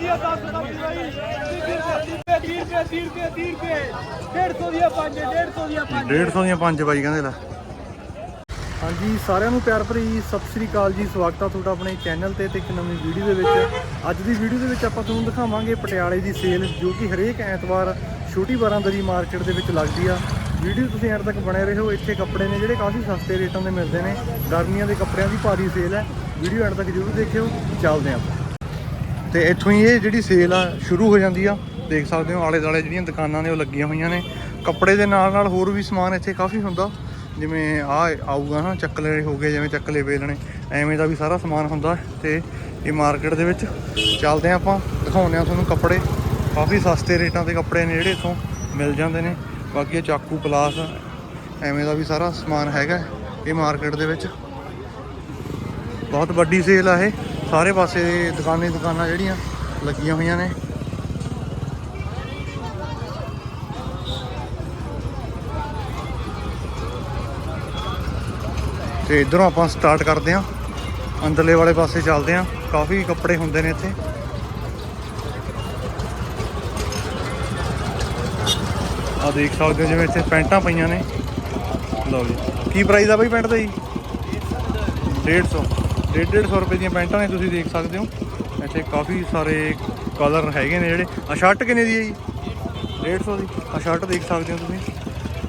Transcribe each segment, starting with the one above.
ਦੀਆਂ 10 ਦਾ ਭਾਈ 30 ਰੁਪਏ 30 ਰੁਪਏ 30 ਰੁਪਏ 150 ਦੀਆਂ 5 150 ਦੀਆਂ 5 150 ਦੀਆਂ ਪੰਜ ਬਾਈ ਕਹਿੰਦੇ ਲੈ। ਹਾਂਜੀ ਸਾਰਿਆਂ ਨੂੰ ਪਿਆਰ ਭਰੀ ਸਤਿ ਸ੍ਰੀ ਅਕਾਲ ਜੀ। ਸਵਾਗਤ ਆ ਤੁਹਾਡਾ ਆਪਣੇ ਚੈਨਲ ਤੇ ਤੇ ਇੱਕ ਨਵੀਂ ਵੀਡੀਓ ਦੇ ਵਿੱਚ। ਅੱਜ ਦੀ ਵੀਡੀਓ ਦੇ ਵਿੱਚ ਆਪਾਂ ਤੁਹਾਨੂੰ ਦਿਖਾਵਾਂਗੇ ਪਟਿਆਲੇ ਦੀ ਸੇਲ ਜੋ ਕਿ ਹਰੇਕ ਐਤਵਾਰ ਛੋਟੀ ਬਾਰਾਂਦਰੀ ਮਾਰਕੀਟ ਦੇ ਵਿੱਚ ਲੱਗਦੀ ਆ। ਵੀਡੀਓ ਤੁਸੀਂ ਐਂਡ ਤੱਕ ਬਣੇ ਰਹੋ। ਇੱਥੇ ਕੱਪੜੇ ਨੇ ਜਿਹੜੇ ਕਾਫੀ ਸਸਤੇ ਰੇਟਾਂ ਦੇ ਮਿਲਦੇ ਨੇ। ਗਰਮੀਆਂ ਦੇ ਕੱਪੜਿਆਂ ਦੀ ਭਾਰੀ ਸੇਲ ਹੈ। ਵੀਡੀਓ ਐਂਡ ਤੱਕ ਜ਼ਰੂਰ ਦੇਖਿਓ। ਚੱਲਦੇ ਆਪਾਂ। ਤੇ ਇੱਥੋਂ ਹੀ ਇਹ ਜਿਹੜੀ ਸੇਲ ਆ, ਸ਼ੁਰੂ ਹੋ ਜਾਂਦੀ ਆ। ਦੇਖ ਸਕਦੇ ਹੋ ਆਲੇ ਦਾਲੇ ਜਿਹੜੀਆਂ ਦੁਕਾਨਾਂ ਨੇ, ਉਹ ਲੱਗੀਆਂ ਹੋਈਆਂ ਨੇ। ਕੱਪੜੇ ਦੇ ਨਾਲ ਨਾਲ ਹੋਰ ਵੀ ਸਮਾਨ ਇੱਥੇ ਕਾਫੀ ਹੁੰਦਾ। ਜਿਵੇਂ ਆ ਆਊਗਾ ਨਾ, ਚੱਕਲੇ ਹੋ ਗਏ, ਜਿਵੇਂ ਚੱਕਲੇ ਵੇਲਣੇ, ਐਵੇਂ ਦਾ ਵੀ ਸਾਰਾ ਸਮਾਨ ਹੁੰਦਾ। ਤੇ ਇਹ ਮਾਰਕੀਟ ਦੇ ਵਿੱਚ ਚੱਲਦੇ ਆ ਆਪਾਂ, ਦਿਖਾਉਂਦੇ ਆ ਤੁਹਾਨੂੰ ਕੱਪੜੇ। ਕਾਫੀ ਸਸਤੇ ਰੇਟਾਂ ਤੇ ਕੱਪੜੇ ਨੇ ਜਿਹੜੇ ਇੱਥੋਂ ਮਿਲ ਜਾਂਦੇ ਨੇ। ਬਾਕੀ ਇਹ ਚਾਕੂ ਪਲਾਸ, ਐਵੇਂ ਦਾ ਵੀ ਸਾਰਾ ਸਮਾਨ ਹੈਗਾ। ਇਹ ਮਾਰਕੀਟ ਦੇ ਵਿੱਚ ਬਹੁਤ ਵੱਡੀ ਸੇਲ ਆ ਇਹ। ਸਾਰੇ ਪਾਸੇ ਦੁਕਾਨੇ ਦੁਕਾਨਾਂ ਜਿਹੜੀਆਂ ਲੱਗੀਆਂ ਹੋਈਆਂ ਨੇ। ਤੇ ਇਧਰੋਂ ਆਪਾਂ ਸਟਾਰਟ ਕਰਦੇ ਆਂ ਅੰਦਰਲੇ ਵਾਲੇ ਪਾਸੇ ਚੱਲਦੇ ਆਂ ਕਾਫੀ ਕੱਪੜੇ ਹੁੰਦੇ ਨੇ ਇੱਥੇ। ਆ ਦੇਖ ਸਕਦੇ ਹੋ ਜਿਵੇਂ ਇੱਥੇ ਪੈਂਟਾਂ ਪਈਆਂ ਨੇ। ਲਓ ਜੀ। ਕੀ ਪ੍ਰਾਈਸ ਆ ਬਾਈ ਪੈਂਟ ਦਾ ਜੀ? 150 150 ਰੁਪਏ ਦੀਆਂ ਪੈਂਟਾਂ ਨੇ, ਤੁਸੀਂ ਦੇਖ ਸਕਦੇ ਹੋ। ਇੱਥੇ ਕਾਫੀ ਸਾਰੇ ਕਲਰ ਹੈਗੇ ਨੇ ਜਿਹੜੇ। ਆ ਸ਼ਰਟ ਕਿੰਨੇ ਦੀ ਹੈ ਜੀ? 150 ਦੀ। ਆ ਸ਼ਰਟ ਦੇਖ ਸਕਦੇ ਹੋ ਤੁਸੀਂ।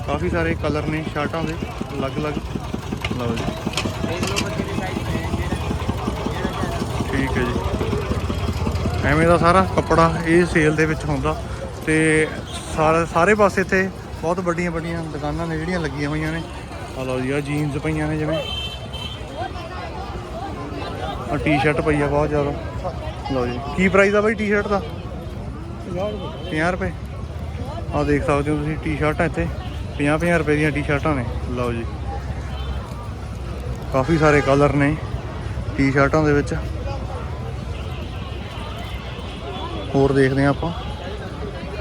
ਕਾਫੀ ਸਾਰੇ ਕਲਰ ਨੇ ਸ਼ਰਟਾਂ ਦੇ, ਅਲੱਗ-ਅਲੱਗ। ਲਓ ਜੀ। ਠੀਕ ਹੈ ਜੀ। ਐਵੇਂ ਦਾ ਸਾਰਾ ਕੱਪੜਾ ਇਹ ਸੇਲ ਦੇ ਵਿੱਚ ਹੁੰਦਾ। ਤੇ ਸਾਰੇ ਸਾਰੇ ਪਾਸੇ ਇੱਥੇ ਬਹੁਤ ਵੱਡੀਆਂ ਵੱਡੀਆਂ ਦੁਕਾਨਾਂ ਨੇ ਜਿਹੜੀਆਂ ਲੱਗੀਆਂ ਹੋਈਆਂ ਨੇ। ਆ ਲਓ ਜੀ ਆ ਜੀਨਸ ਪਈਆਂ ਨੇ ਜਿਵੇਂ। ਆ ਟੀ-ਸ਼ਰਟ ਪਈ ਆ ਬਹੁਤ ਜ਼ਿਆਦਾ। ਲਓ ਜੀ। ਕੀ ਪ੍ਰਾਈਸ ਆ ਬਾਈ ਟੀ-ਸ਼ਰਟ ਦਾ? 50 ਰੁਪਏ। ਆ ਦੇਖ ਸਕਦੇ ਹੋ ਤੁਸੀਂ ਟੀ-ਸ਼ਰਟਾਂ ਇੱਥੇ। 50 50 ਰੁਪਏ ਦੀਆਂ ਟੀ-ਸ਼ਰਟਾਂ ਨੇ। ਲਓ ਜੀ। ਕਾਫੀ ਸਾਰੇ ਕਲਰ ਨੇ ਟੀ-ਸ਼ਰਟਾਂ ਦੇ ਵਿੱਚ। ਹੋਰ ਦੇਖਦੇ ਆ ਆਪਾਂ।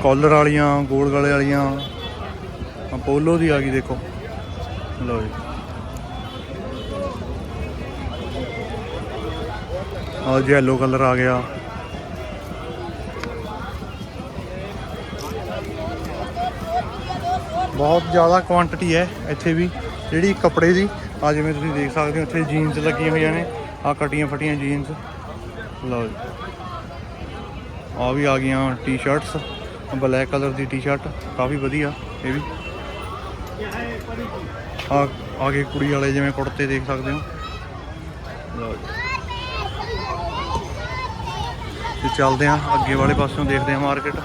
ਕਾਲਰ ਵਾਲੀਆਂ, ਗੋਲ ਗਲੇ ਵਾਲੀਆਂ। ਪੋਲੋ ਦੀ ਆ ਗਈ ਦੇਖੋ। ਲਓ ਜੀ। ਆ ਯੈਲੋ ਕਲਰ ਆ ਗਿਆ। ਬਹੁਤ ਜ਼ਿਆਦਾ ਕੁਆਂਟੀਟੀ ਹੈ ਇੱਥੇ ਵੀ, ਜਿਹੜੀ ਕੱਪੜੇ ਦੀ, ਆ ਜਿਵੇਂ ਤੁਸੀਂ ਦੇਖ ਸਕਦੇ ਹੋ, ਇੱਥੇ ਜੀਨਸ ਲੱਗੀਆਂ ਹੋਈਆਂ ਨੇ, ਆ ਕਟੀਆਂ ਫਟੀਆਂ ਜੀਨਸ ਲਓ ਜੀ। ਆ ਵੀ ਆ ਗਈਆਂ ਟੀ-ਸ਼ਰਟਸ ਬਲੈਕ ਕਲਰ ਦੀ ਟੀ-ਸ਼ਰਟ ਕਾਫੀ ਵਧੀਆ, ਇਹ ਵੀ। ਆ ਆ ਗਏ ਕੁੜੀ ਵਾਲੇ, ਜਿਵੇਂ ਕੁੜਤੇ ਦੇਖ ਸਕਦੇ ਹੋ। ਲਓ ਜੀ। ਤੇ ਚੱਲਦੇ ਆ ਅੱਗੇ ਵਾਲੇ ਪਾਸਿਓਂ ਦੇਖਦੇ ਆ ਮਾਰਕੀਟ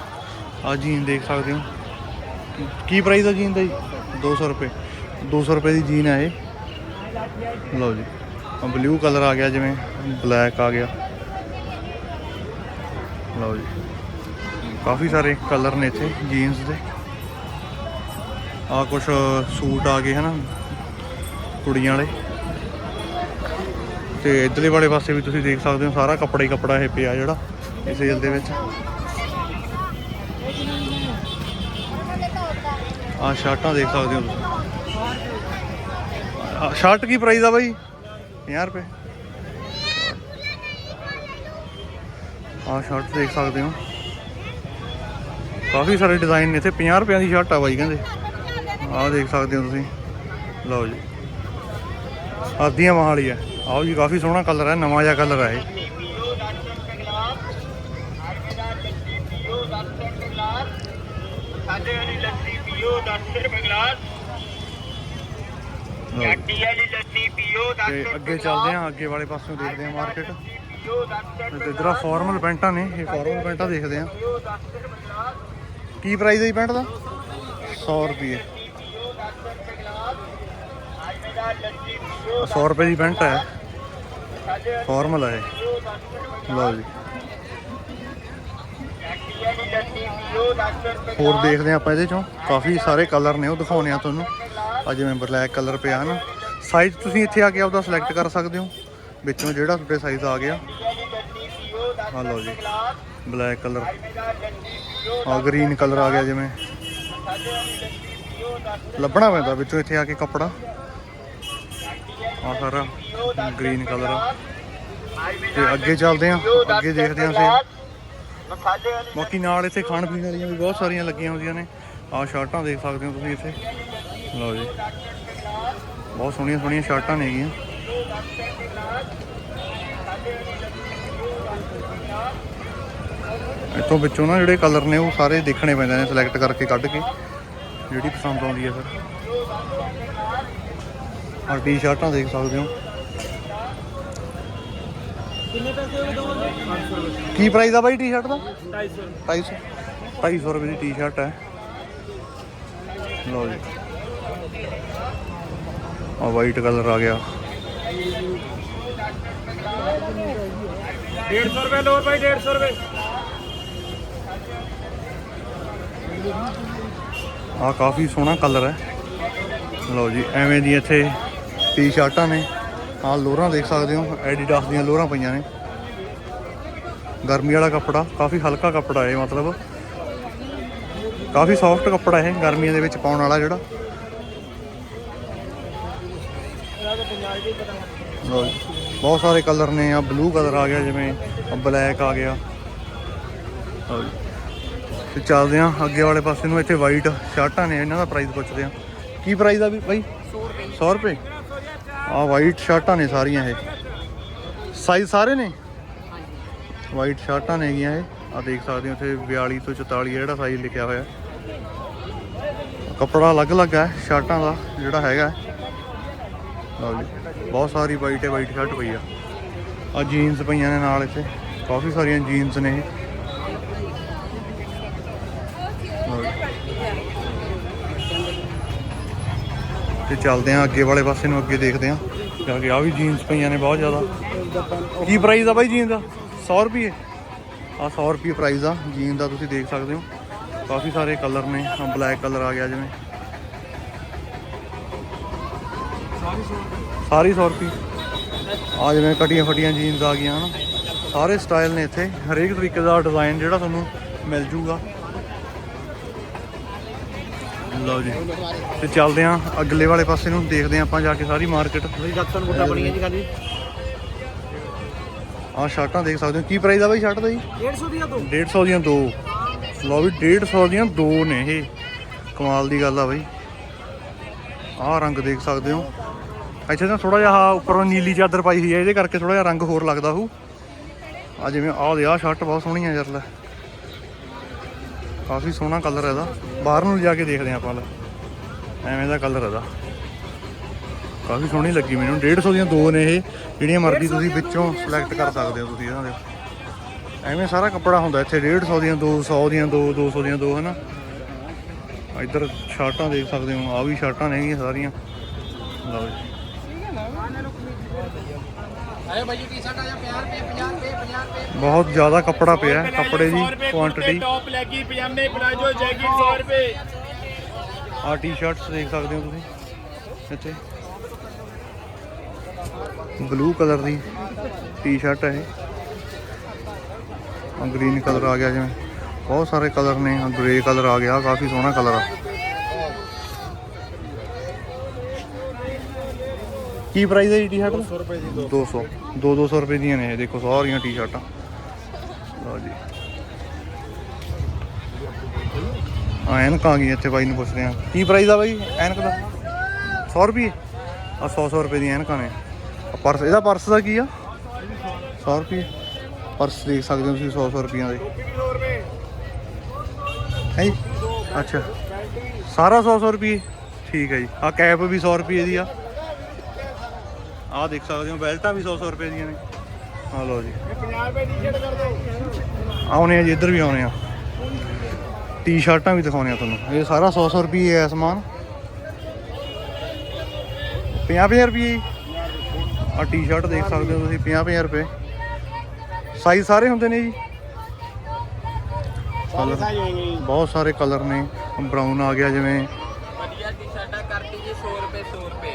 ਆ ਜੀਨ ਦੇਖ ਸਕਦੇ ਹੋ। ਕੀ ਪ੍ਰਾਈਸ ਆ ਜੀਨ ਦਾ ਜੀ? 200 ਰੁਪਏ। 200 ਰੁਪਏ ਦੀ ਜੀਨ ਹੈ ਇਹ। ਲਓ ਜੀ ਆ ਬਲੂ ਕਲਰ ਆ ਗਿਆ ਜਿਵੇਂ ਬਲੈਕ ਆ ਗਿਆ। ਲਓ ਜੀ, ਕਾਫੀ ਸਾਰੇ ਕਲਰ ਨੇ ਇੱਥੇ ਜੀਨਸ ਦੇ। ਆ ਕੁਝ ਸੂਟ ਆ ਗਏ ਹਨਾ, ਕੁੜੀਆਂ ਵਾਲੇ। ਤੇ ਇਧਰਲੇ ਵਾਲੇ ਪਾਸੇ ਵੀ ਤੁਸੀਂ ਦੇਖ ਸਕਦੇ ਹੋ, ਸਾਰਾ ਕੱਪੜਾ ਹੀ ਕੱਪੜਾ ਇਹ ਪਿਆ ਜਿਹੜਾ। ਇਸ ਸੇਲ ਦੇ ਵਿੱਚ। ਆ ਸ਼ਰਟਾਂ ਦੇਖ ਸਕਦੇ ਹੋ ਤੁਸੀਂ। ਸ਼ਰਟ ਕੀ ਪ੍ਰਾਈਸ ਆ ਬਾਈ? 50 ਰੁਪਏ। ਆ ਸ਼ਰਟ ਦੇਖ ਸਕਦੇ ਹੋ। ਕਾਫੀ ਸਾਰੇ ਡਿਜ਼ਾਈਨ ਨੇ ਇੱਥੇ। 50 ਰੁਪਿਆਂ ਦੀ ਸ਼ਰਟ ਆ ਬਾਈ ਕਹਿੰਦੇ। ਆਹ ਦੇਖ ਸਕਦੇ ਹੋ ਤੁਸੀਂ। ਲਓ ਜੀ। ਆਦੀਆਂ ਮਹਾਲੀ ਹੈ ਆਓ ਜੀ ਕਾਫੀ ਸੋਹਣਾ ਕਲਰ ਹੈ, ਨਵਾਂ ਜਿਹਾ ਕਲਰ ਹੈ ਇਹ ਸਾਡੇ ਵਾਲੀ ਲੱਸੀ ਪੀਓ 10 ਰੁਪਏ ਗਲਾਸ ਲਓ ਵਾਲੀ ਲੱਸੀ ਪੀਓ 10 ਤੇ ਅੱਗੇ ਚੱਲਦੇ ਹਾਂ, ਅੱਗੇ ਵਾਲੇ ਪਾਸੋਂ ਦੇਖਦੇ ਹਾਂ ਮਾਰਕੀਟ ਪੀਓ 10 ਤੇ ਇਧਰ ਫਾਰਮਲ ਪੈਂਟਾਂ ਨੇ, ਇਹ ਫਾਰਮਲ ਪੈਂਟਾਂ ਦੇਖਦੇ ਹਾਂ। ਕੀ ਪ੍ਰਾਈਸ ਹੈ ਜੀ ਪੈਂਟ ਦਾ? 100 ਰੁਪਏ। ਅੱਜ 100 ਰੁਪਏ ਦੀ ਪੈਂਟ ਹੈ। ਸਾਡੇ ਫਾਰਮਲ ਹੈ ਲਓ ਜੀ। ਹੋਰ ਦੇਖਦੇ ਆਪਾਂ ਇਹਦੇ ਚੋਂ। ਕਾਫੀ ਸਾਰੇ ਕਲਰ ਨੇ, ਉਹ ਦਿਖਾਉਣੇ ਆ ਤੁਹਾਨੂੰ। ਆ ਜਿਵੇਂ ਬਲੈਕ ਕਲਰ ਪਿਆ ਹਨ ਸਾਈਜ਼ ਤੁਸੀਂ ਇੱਥੇ ਆ ਕੇ ਆਪਦਾ ਸਿਲੈਕਟ ਕਰ ਸਕਦੇ ਹੋ। ਵਿੱਚੋਂ ਜਿਹੜਾ ਤੁਹਾਡੇ ਸਾਈਜ਼ ਆ ਗਿਆ। ਆ ਲਓ ਜੀ, ਬਲੈਕ ਕਲਰ। ਆ ਗ੍ਰੀਨ ਕਲਰ ਆ ਗਿਆ ਜਿਵੇਂ। ਲੱਭਣਾ ਪੈਂਦਾ ਵਿੱਚੋਂ ਇੱਥੇ ਆ ਕੇ ਕੱਪੜਾ। ਆ ਸਾਰਾ ਗ੍ਰੀਨ ਕਲਰ ਆ। ਤੇ ਅੱਗੇ ਚੱਲਦੇ ਆ ਅੱਗੇ ਦੇਖਦੇ ਆ ਅਸੀਂ। ਬਾਕੀ ਨਾਲ ਇੱਥੇ ਖਾਣ ਪੀਣ ਵਾਲੀਆਂ ਵੀ ਬਹੁਤ ਸਾਰੀਆਂ ਲੱਗੀਆਂ ਹੁੰਦੀਆਂ ਨੇ। ਆਹ ਸ਼ਰਟਾਂ ਦੇਖ ਸਕਦੇ ਹੋ ਤੁਸੀਂ ਇੱਥੇ। ਲਓ ਜੀ। ਬਹੁਤ ਸੋਹਣੀਆਂ ਸੋਹਣੀਆਂ ਸ਼ਰਟਾਂ ਨੇਗੀਆਂ ਇੱਥੋਂ ਵਿੱਚੋਂ ਨਾ ਜਿਹੜੇ ਕਲਰ ਨੇ ਉਹ ਸਾਰੇ ਦੇਖਣੇ ਪੈਂਦੇ ਨੇ ਸਿਲੈਕਟ ਕਰਕੇ ਕੱਢ ਕੇ। ਜਿਹੜੀ ਪਸੰਦ ਆਉਂਦੀ ਹੈ ਫਿਰ। ਆਹ ਟੀ-ਸ਼ਰਟਾਂ ਦੇਖ ਸਕਦੇ ਹੋ। ਕਿੰਨੇ ਪੈਸੇ ਹੋਏ ਦੋਵਾਂ ਕੀ ਪ੍ਰਾਈਸ ਆ ਬਾਈ ਟੀ-ਸ਼ਰਟ ਦਾ? 250 250 250 ਰੁਪਏ ਦੀ ਟੀ-ਸ਼ਰਟ ਹੈ। ਲਓ ਜੀ। ਆ ਵਾਈਟ ਕਲਰ ਆ ਗਿਆ। 150 ਰੁਪਏ ਲੋਰ ਭਾਈ 150 ਰੁਪਏ। ਆ ਕਾਫੀ ਸੋਹਣਾ ਕਲਰ ਹੈ। ਲਓ ਜੀ ਐਵੇਂ ਦੀ ਇੱਥੇ ਟੀ-ਸ਼ਰਟਾਂ ਨੇ। ਆ ਲੋਅਰਾਂ ਦੇਖ ਸਕਦੇ ਹੋ ਐਡੀਡਾਸ ਦੀਆਂ ਲੋਅਰਾਂ ਪਈਆਂ ਨੇ। ਗਰਮੀ ਵਾਲਾ ਕੱਪੜਾ ਕਾਫੀ ਹਲਕਾ ਕੱਪੜਾ ਹੈ ਮਤਲਬ। ਕਾਫੀ ਸੌਫਟ ਕੱਪੜਾ ਹੈ ਗਰਮੀਆਂ ਦੇ ਵਿੱਚ ਪਾਉਣ ਵਾਲਾ ਜਿਹੜਾ। ਲਓ ਜੀ ਬਹੁਤ ਸਾਰੇ ਕਲਰ ਨੇ ਆ ਬਲੂ ਕਲਰ ਆ ਗਿਆ ਜਿਵੇਂ ਬਲੈਕ ਆ ਗਿਆ। ਲਓ ਜੀ ਤੇ ਚੱਲਦੇ ਆ ਅੱਗੇ ਵਾਲੇ ਪਾਸੇ ਨੂੰ ਇੱਥੇ ਵਾਈਟ ਸ਼ਰਟਾਂ ਨੇ ਇਹਨਾਂ ਦਾ ਪ੍ਰਾਈਸ ਪੁੱਛਦੇ ਆ ਕੀ ਪ੍ਰਾਈਸ ਆ ਵੀ ਬਾਈ? 100 ਰੁਪਏ। ਆ ਵਾਈਟ ਸ਼ਰਟਾਂ ਨੇ ਸਾਰੀਆਂ ਇਹ। ਸਾਈਜ਼ ਸਾਰੇ ਨੇ? ਵਾਈਟ ਸ਼ਰਟਾਂ ਨੇ ਹੈਗੀਆਂ ਇਹ। ਆ ਦੇਖ ਸਕਦੇ ਹੋ ਇੱਥੇ 42 ਤੋਂ 44 ਜਿਹੜਾ ਸਾਈਜ਼ ਲਿਖਿਆ ਹੋਇਆ। ਕੱਪੜਾ ਅਲੱਗ-ਅਲੱਗ ਹੈ ਸ਼ਰਟਾਂ ਦਾ ਜਿਹੜਾ ਹੈਗਾ। ਲਓ ਜੀ। ਬਹੁਤ ਸਾਰੀ ਵਾਈਟ ਹੈ, ਵਾਈਟ ਸ਼ਰਟ ਪਈ ਆ। ਆ ਜੀਨਸ ਪਈਆਂ ਨੇ ਨਾਲ ਇੱਥੇ। ਕਾਫੀ ਸਾਰੀਆਂ ਜੀਨਸ ਨੇ ਇਹ। ਤੇ ਚੱਲਦੇ ਆ ਅੱਗੇ ਵਾਲੇ ਪਾਸੇ ਨੂੰ, ਅੱਗੇ ਦੇਖਦੇ ਆ ਜਾ ਕੇ ਆ ਵੀ ਜੀਨਸ ਪਈਆਂ ਨੇ ਬਹੁਤ ਜ਼ਿਆਦਾ। ਕੀ ਪ੍ਰਾਈਸ ਆ ਬਾਈ ਜੀਨ ਦਾ? 100 ਰੁਪਏ ਆ 100 ਰੁਪਏ ਪ੍ਰਾਈਸ ਆ। ਜੀਨ ਦਾ ਤੁਸੀਂ ਦੇਖ ਸਕਦੇ ਹੋ। ਕਾਫੀ ਸਾਰੇ ਕਲਰ ਨੇ। ਬਲੈਕ ਕਲਰ ਆ ਗਿਆ ਜਿਵੇਂ। ਸਾਰੀ 100 ਰੁਪਏ। ਆ ਜਿਵੇਂ ਕਟੀਆਂ ਫਟੀਆਂ ਜੀਨਸ ਆ ਗਈਆਂ ਹਨ। ਸਾਰੇ ਸਟਾਈਲ ਨੇ ਇੱਥੇ। ਹਰੇਕ ਤਰੀਕੇ ਦਾ ਡਿਜ਼ਾਈਨ ਜਿਹੜਾ ਤੁਹਾਨੂੰ ਮਿਲ ਜੂਗਾ। ਲਓ ਜੀ। ਤੇ ਚੱਲਦੇ ਆਂ ਅਗਲੇ ਵਾਲੇ ਪਾਸੇ ਨੂੰ। ਦੇਖਦੇ ਆਂ ਆਪਾਂ ਜਾ ਕੇ ਸਾਰੀ ਮਾਰਕੀਟ ਮੇਰੀ ਜੱਤਨ ਬੁੱਟਾ ਬਣੀ ਹੈ ਜੀ ਖਾਲੀ। ਆਹ ਸ਼ਰਟਾਂ ਦੇਖ ਸਕਦੇ ਹੋ। ਕੀ ਪ੍ਰਾਈਸ ਆ ਬਾਈ ਸ਼ਰਟ ਦਾ ਜੀ? 150 ਦੀਆਂ ਦੋ। 150 ਦੀਆਂ ਦੋ। ਲਓ ਵੀ 150 ਦੀਆਂ ਦੋ ਨੇ ਇਹ। ਕਮਾਲ ਦੀ ਗੱਲ ਆ ਬਾਈ। ਆਹ ਰੰਗ ਦੇਖ ਸਕਦੇ ਹੋ। ਇੱਥੇ ਤਾਂ ਥੋੜਾ ਜਿਹਾ ਆਹ ਉੱਪਰੋਂ ਨੀਲੀ ਚਾਦਰ ਪਾਈ ਹੋਈ ਹੈ, ਇਹਦੇ ਕਰਕੇ ਥੋੜਾ ਜਿਹਾ ਰੰਗ ਹੋਰ ਲੱਗਦਾ ਹੋਊ ਆ ਜਿਵੇਂ ਆਹ ਦੇ ਆਹ ਸ਼ਰਟ ਬਹੁਤ ਸੋਹਣੀ ਆ ਯਾਰ ਲੈ। ਕਾਫੀ ਸੋਹਣਾ ਕਲਰ ਇਹਦਾ। ਬਾਹਰ ਨੂੰ ਜਾ ਕੇ ਦੇਖਦੇ ਹਾਂ ਆਪਾਂ ਲੈ। ਐਵੇਂ ਦਾ ਕਲਰ ਇਹਦਾ। ਕਾਫੀ ਸੋਹਣੀ ਲੱਗੀ ਮੈਨੂੰ। 150 ਦੀਆਂ ਦੋ ਨੇ ਇਹ। ਜਿਹੜੀਆਂ ਮਰਜ਼ੀ ਤੁਸੀਂ ਵਿੱਚੋਂ ਸਿਲੈਕਟ ਕਰ ਸਕਦੇ ਹੋ ਤੁਸੀਂ ਇਹਨਾਂ ਦੇ। ਐਵੇਂ ਸਾਰਾ ਕੱਪੜਾ ਹੁੰਦਾ ਇੱਥੇ। 150 ਦੀਆਂ ਦੋ 100 ਦੀਆਂ ਦੋ 200 ਦੀਆਂ ਦੋ, ਹਨਾ। ਇੱਧਰ ਸ਼ਰਟਾਂ ਦੇਖ ਸਕਦੇ ਹੋ। ਆ ਵੀ ਸ਼ਰਟਾਂ ਨੇਗੀਆਂ ਸਾਰੀਆਂ। ਲਓ ਜੀ। ਆਏ ਭਾਈ ਟੀ-ਸ਼ਰਟ ਆ ਜਾ 50 ਰੁਪਏ 50 ਰੁਪਏ 50 ਰੁਪਏ। ਬਹੁਤ ਜ਼ਿਆਦਾ ਕੱਪੜਾ ਪਿਆ ਹੈ, ਕੱਪੜੇ ਦੀ ਕੁਆਂਟੀਟੀ ਟੌਪ ਲੈਗੀ ਪਜਾਮੇ ਪਲਾਜੋ ਜੈਕਟ 100 ਰੁਪਏ। ਆ ਟੀ-ਸ਼ਰਟਸ ਦੇਖ ਸਕਦੇ ਹੋ ਤੁਸੀਂ ਇੱਥੇ। ਬਲੂ ਕਲਰ ਦੀ ਟੀ-ਸ਼ਰਟ ਹੈ ਇਹ। ਗ੍ਰੀਨ ਕਲਰ ਆ ਗਿਆ ਜਿਵੇਂ। ਬਹੁਤ ਸਾਰੇ ਕਲਰ ਨੇ ਗ੍ਰੇ ਕਲਰ ਆ ਗਿਆ ਕਾਫੀ ਸੋਹਣਾ ਕਲਰ ਆ। ਕੀ ਪ੍ਰਾਈਸ ਹੈ ਜੀ ਟੀ-ਸ਼ਰਟ ਦਾ 200 ਰੁਪਏ ਦੀ 200 2 200 ਰੁਪਏ ਦੀਆਂ ਨੇ ਇਹ ਦੇਖੋ ਸਾਰੀਆਂ ਟੀ-ਸ਼ਰਟਾਂ ਲਓ ਜੀ। ਆ ਐਨਕ ਆ ਗਈ ਇੱਥੇ ਬਾਈ ਨੂੰ ਪੁੱਛਦੇ ਆ। ਕੀ ਪ੍ਰਾਈਸ ਆ ਬਾਈ ਐਨਕ ਦਾ? 100 ਰੁਪਏ? ਆ 100 100 ਰੁਪਏ ਦੀਆਂ ਐਨਕਾਂ ਨੇ। ਆਹ ਪਰਸ ਇਹਦਾ ਪਰਸ ਦਾ ਕੀ ਆ? 100 ਰੁਪਏ। ਪਰਸ ਦੇਖ ਸਕਦੇ ਹੋ ਤੁਸੀਂ 100 100 ਰੁਪਈਆਂ ਦੇ। ਹੈ? ਅੱਛਾ। ਸਾਰਾ 100 100 ਰੁਪਏ ਠੀਕ ਹੈ ਜੀ। ਆ ਕੈਪ ਵੀ 100 ਰੁਪਏ ਦੀ ਆ। ਆ ਦੇਖ ਸਕਦੇ ਹੋ ਬੈਲਟਾਂ ਵੀ 100 100 ਰੁਪਏ ਦੀਆਂ ਨੇ। ਆ ਲਓ ਜੀ। 50 ਰੁਪਏ ਟੀ-ਸ਼ਰਟ ਕਰ ਦਿਓ। ਆਉਣੇ ਆ ਜੀ ਇੱਧਰ ਵੀ ਆਉਣੇ ਆ। ਟੀ-ਸ਼ਰਟਾਂ ਵੀ ਦਿਖਾਉਣੇ ਆ ਤੁਹਾਨੂੰ। ਇਹ ਸਾਰਾ 100 100 ਰੁਪਏ ਹੈ ਸਮਾਨ। 50 50 ਰੁਪਏ ਆ ਟੀ-ਸ਼ਰਟ ਦੇਖ ਸਕਦੇ ਹੋ ਤੁਸੀਂ 50 50 ਰੁਪਏ। ਸਾਈਜ਼ ਸਾਰੇ ਹੁੰਦੇ ਨੇ ਜੀ। ਬਹੁਤ ਸਾਰੇ ਕਲਰ ਨੇ। ਬਰਾਊਨ ਆ ਗਿਆ ਜਿਵੇਂ ਵਧੀਆ ਟੀ-ਸ਼ਰਟਾਂ ਕਰਤੀ ਜੀ 100 ਰੁਪਏ 100 ਰੁਪਏ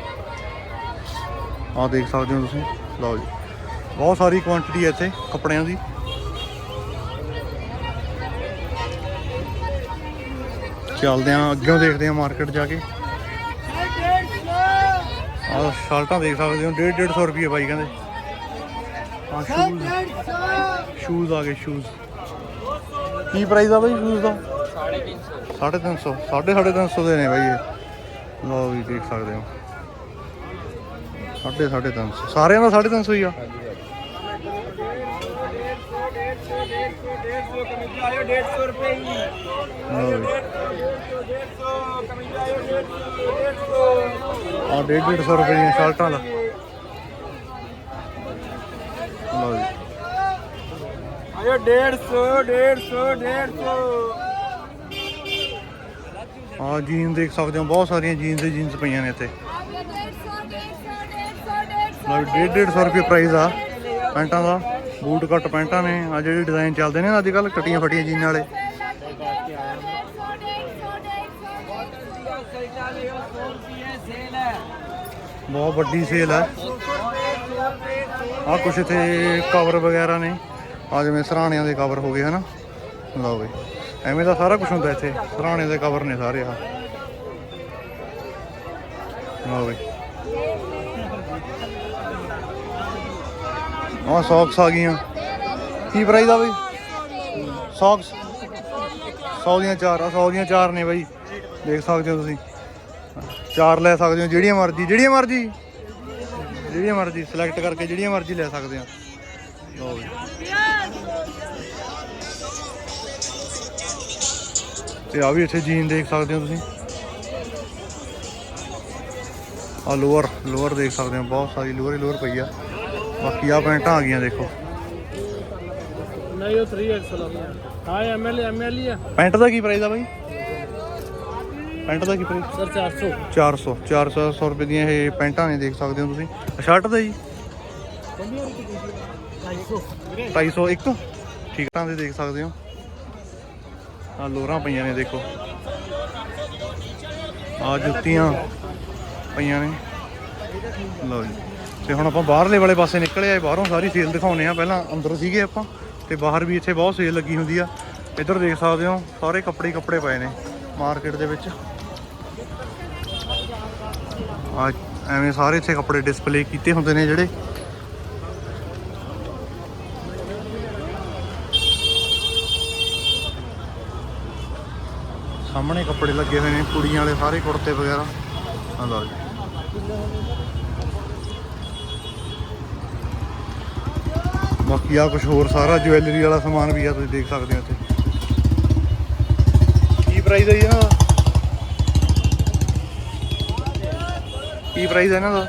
ਆ ਦੇਖ ਸਕਦੇ ਹੋ ਤੁਸੀਂ। ਲਓ ਜੀ। ਬਹੁਤ ਸਾਰੀ ਕੁਆਂਟੀਟੀ ਹੈ ਇੱਥੇ ਕੱਪੜਿਆਂ ਦੀ। ਚੱਲਦੇ ਆਂ ਅੱਗਿਓਂ ਦੇਖਦੇ ਆਂ ਮਾਰਕੀਟ ਜਾ ਕੇ। ਆਹ ਸ਼ਰਟਾਂ ਦੇਖ ਸਕਦੇ ਹੋ 1.5 150 ਰੁਪਏ ਬਾਈ ਕਹਿੰਦੇ। ਆ ਸ਼ੂਜ਼ ਸ਼ੂਜ਼ ਆ ਗਏ ਸ਼ੂਜ਼ ਕੀ ਪ੍ਰਾਈਸ ਆ ਬਾਈ ਸ਼ੂਜ਼ ਦਾ? 350 350 350 ਦੇ ਨੇ ਬਾਈ ਇਹ। ਲਓ ਵੀ ਦੇਖ ਸਕਦੇ ਹੋ। ਸਾਢੇ ਸਾਢੇ 300 ਸਾਰਿਆਂ ਦਾ 350 ਹੀ ਆ। ਆ 150 ਰੁਪਏ ਦੀਆਂ ਸ਼ਰਟਾਂ ਦਾ ਆਇਓ 150 150 150 ਆ ਜੀਨ ਦੇਖ ਸਕਦੇ ਹੋ ਬਹੁਤ ਸਾਰੀਆਂ ਜੀਨਸ ਦੇ ਜੀਨਸ ਪਈਆਂ ਨੇ ਇੱਥੇ। ਲਓ ਜੀ 150 ਰੁਪਏ ਪ੍ਰਾਈਸ ਆ ਪੈਂਟਾਂ ਦਾ। ਬੂਟ ਕੱਟ ਪੈਂਟਾਂ ਨੇ। ਆ ਜਿਹੜੇ ਡਿਜ਼ਾਈਨ ਚੱਲਦੇ ਨੇ ਅੱਜ ਕੱਲ ਕਟੀਆਂ ਫਟੀਆਂ ਜੀਨਾਂ ਵਾਲੇ। ਬਹੁਤ ਵੱਡੀ ਸੇਲ ਹੈ ਆ ਕੁਛ ਇੱਥੇ ਕਵਰ ਵਗੈਰਾ ਨੇ। ਆ ਜਿਵੇਂ ਸਰਾਣਿਆਂ ਦੇ ਕਵਰ ਹੋ ਗਏ, ਹਨਾ? ਲਓ ਬਈ। ਐਵੇਂ ਦਾ ਸਾਰਾ ਕੁਝ ਹੁੰਦਾ ਇੱਥੇ। ਸਰਾਣੇ ਦੇ ਕਵਰ ਨੇ ਸਾਰੇ ਆ। ਲਓ ਬਈ। ਆ ਸੌਕਸ ਆ ਗਈਆਂ। ਕੀ ਪ੍ਰਾਈਸ ਆ ਬਈ? ਸੌਕਸ 100 ਦੀਆਂ ਚਾਰ ਆ 100 ਦੀਆਂ ਚਾਰ ਨੇ ਬਾਈ। ਦੇਖ ਸਕਦੇ ਹੋ ਤੁਸੀਂ। ਚਾਰ ਲੈ ਸਕਦੇ ਹੋ, ਜਿਹੜੀਆਂ ਮਰਜ਼ੀ ਜਿਹੜੀਆਂ ਮਰਜ਼ੀ। ਜਿਹੜੀਆਂ ਮਰਜ਼ੀ ਸਿਲੈਕਟ ਕਰਕੇ ਜਿਹੜੀਆਂ ਮਰਜ਼ੀ ਲੈ ਸਕਦੇ ਹੋ ਲਓ ਬਈ। ਤੇ ਆ ਵੀ ਇੱਥੇ ਜੀਨ ਦੇਖ ਸਕਦੇ ਹੋ ਤੁਸੀਂ। ਆ ਲੋਅਰ ਲੋਅਰ ਦੇਖ ਸਕਦੇ ਹੋ, ਬਹੁਤ ਸਾਰੀ ਲੋਅਰ ਹੀ ਲੋਅਰ ਪਈ ਆ। ਬਾਕੀ ਆ ਪੈਂਟਾਂ ਆ ਗਈਆਂ ਦੇਖੋ। ਨਹੀਂ ਉਹ 3 ਐਕਸਲ ਆ ਹਾਂ ਐਮਐਲ ਪੈਂਟ ਦਾ ਕੀ ਪ੍ਰਾਈਸ ਆ ਬਾਈ? ਪੈਂਟ ਦਾ ਕੀ ਪ੍ਰਾਈਸ ਸਰ 400 400 400 100 ਰੁਪਏ ਦੀਆਂ ਇਹ ਪੈਂਟਾਂ ਨੇ ਦੇਖ ਸਕਦੇ ਹੋ ਤੁਸੀਂ। ਸ਼ਰਟ ਦਾ ਜੀ? 250 ਇੱਕ। ਠੀਕ ਤਾਂ ਦੇ ਦੇਖ ਸਕਦੇ ਹੋ। ਆ ਲੋਰਾਂ ਪਈਆਂ ਨੇ ਦੇਖੋ। ਆ ਜੁੱਤੀਆਂ ਪਈਆਂ ਨੇ। ਲਓ ਜੀ। ਤੇ ਹੁਣ ਆਪਾਂ ਬਾਹਰਲੇ ਵਾਲੇ ਪਾਸੇ ਨਿਕਲੇ ਆਏ, ਬਾਹਰੋਂ ਸਾਰੀ ਸੇਲ ਦਿਖਾਉਨੇ ਆ, ਪਹਿਲਾਂ ਅੰਦਰ ਸੀਗੇ ਆਪਾਂ, ਤੇ ਬਾਹਰ ਵੀ ਇੱਥੇ ਬਹੁਤ ਸੇਲ ਲੱਗੀ ਹੁੰਦੀ ਆ। ਇੱਧਰ ਦੇਖ ਸਕਦੇ ਹੋ, ਸਾਰੇ ਕੱਪੜੇ ਹੀ ਕੱਪੜੇ ਪਏ ਨੇ ਮਾਰਕੀਟ ਦੇ ਵਿੱਚ। ਆ, ਐਵੇਂ ਸਾਰੇ ਇੱਥੇ ਕੱਪੜੇ ਡਿਸਪਲੇ ਕੀਤੇ ਹੁੰਦੇ ਨੇ ਜਿਹੜੇ। ਸਾਹਮਣੇ ਕੱਪੜੇ ਲੱਗੇ ਹੋਏ ਨੇ ਕੁੜੀਆਂ ਵਾਲੇ, ਸਾਰੇ ਕੁੜਤੇ ਵਗੈਰਾ। ਆ ਲਓ ਜੀ। ਬਾਕੀ ਆ ਕੁਝ ਹੋਰ ਸਾਰਾ ਜਵੈਲਰੀ ਵਾਲਾ ਸਮਾਨ ਵੀ ਆ ਤੁਸੀਂ ਦੇਖ ਸਕਦੇ ਹੋ ਇੱਥੇ। ਕੀ ਪ੍ਰਾਈਸ ਹੈ ਇਹਨਾਂ ਦਾ? ਕੀ ਪ੍ਰਾਈਸ ਹੈ ਇਹਨਾਂ ਦਾ?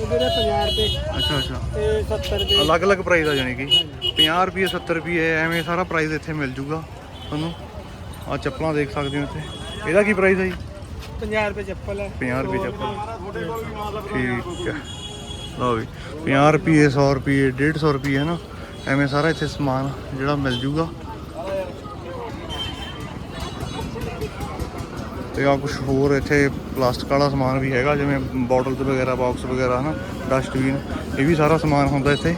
ਜਿਹੜੇ 50 ਰੁਪਏ। ਅੱਛਾ ਅੱਛਾ। ਤੇ 70 ਰੁਪਏ। ਅਲੱਗ-ਅਲੱਗ ਪ੍ਰਾਈਸ ਆ ਜਾਣੀ ਕਿ। 50 ਰੁਪਏ 70 ਰੁਪਏ ਐਵੇਂ ਸਾਰਾ ਪ੍ਰਾਈਸ ਇੱਥੇ ਮਿਲ ਜੂਗਾ ਤੁਹਾਨੂੰ। ਆ ਚੱਪਲਾਂ ਦੇਖ ਸਕਦੇ ਹੋ ਇੱਥੇ। ਇਹਦਾ ਕੀ ਪ੍ਰਾਈਸ ਹੈ ਜੀ? 50 ਰੁਪਏ ਚੱਪਲ ਹੈ। 50 ਰੁਪਏ ਚੱਪਲ। ਠੀਕ ਹੈ ਲਓ ਵੀ 50 ਰੁਪਏ 100 ਰੁਪਏ 150 ਰੁਪਏ, ਹੈ ਨਾ? ਐਵੇਂ ਸਾਰਾ ਇੱਥੇ ਸਮਾਨ ਜਿਹੜਾ ਮਿਲ ਜੂਗਾ। ਤੇ ਆ ਕੁਝ ਹੋਰ ਇੱਥੇ ਪਲਾਸਟਿਕ ਵਾਲਾ ਸਮਾਨ ਵੀ ਹੈਗਾ, ਜਿਵੇਂ ਬੋਟਲਸ ਵਗੈਰਾ, ਬਾਕਸ ਵਗੈਰਾ ਹਨਾ ਡਸਟਬਿਨ ਇਹ ਵੀ ਸਾਰਾ ਸਮਾਨ ਹੁੰਦਾ ਇੱਥੇ।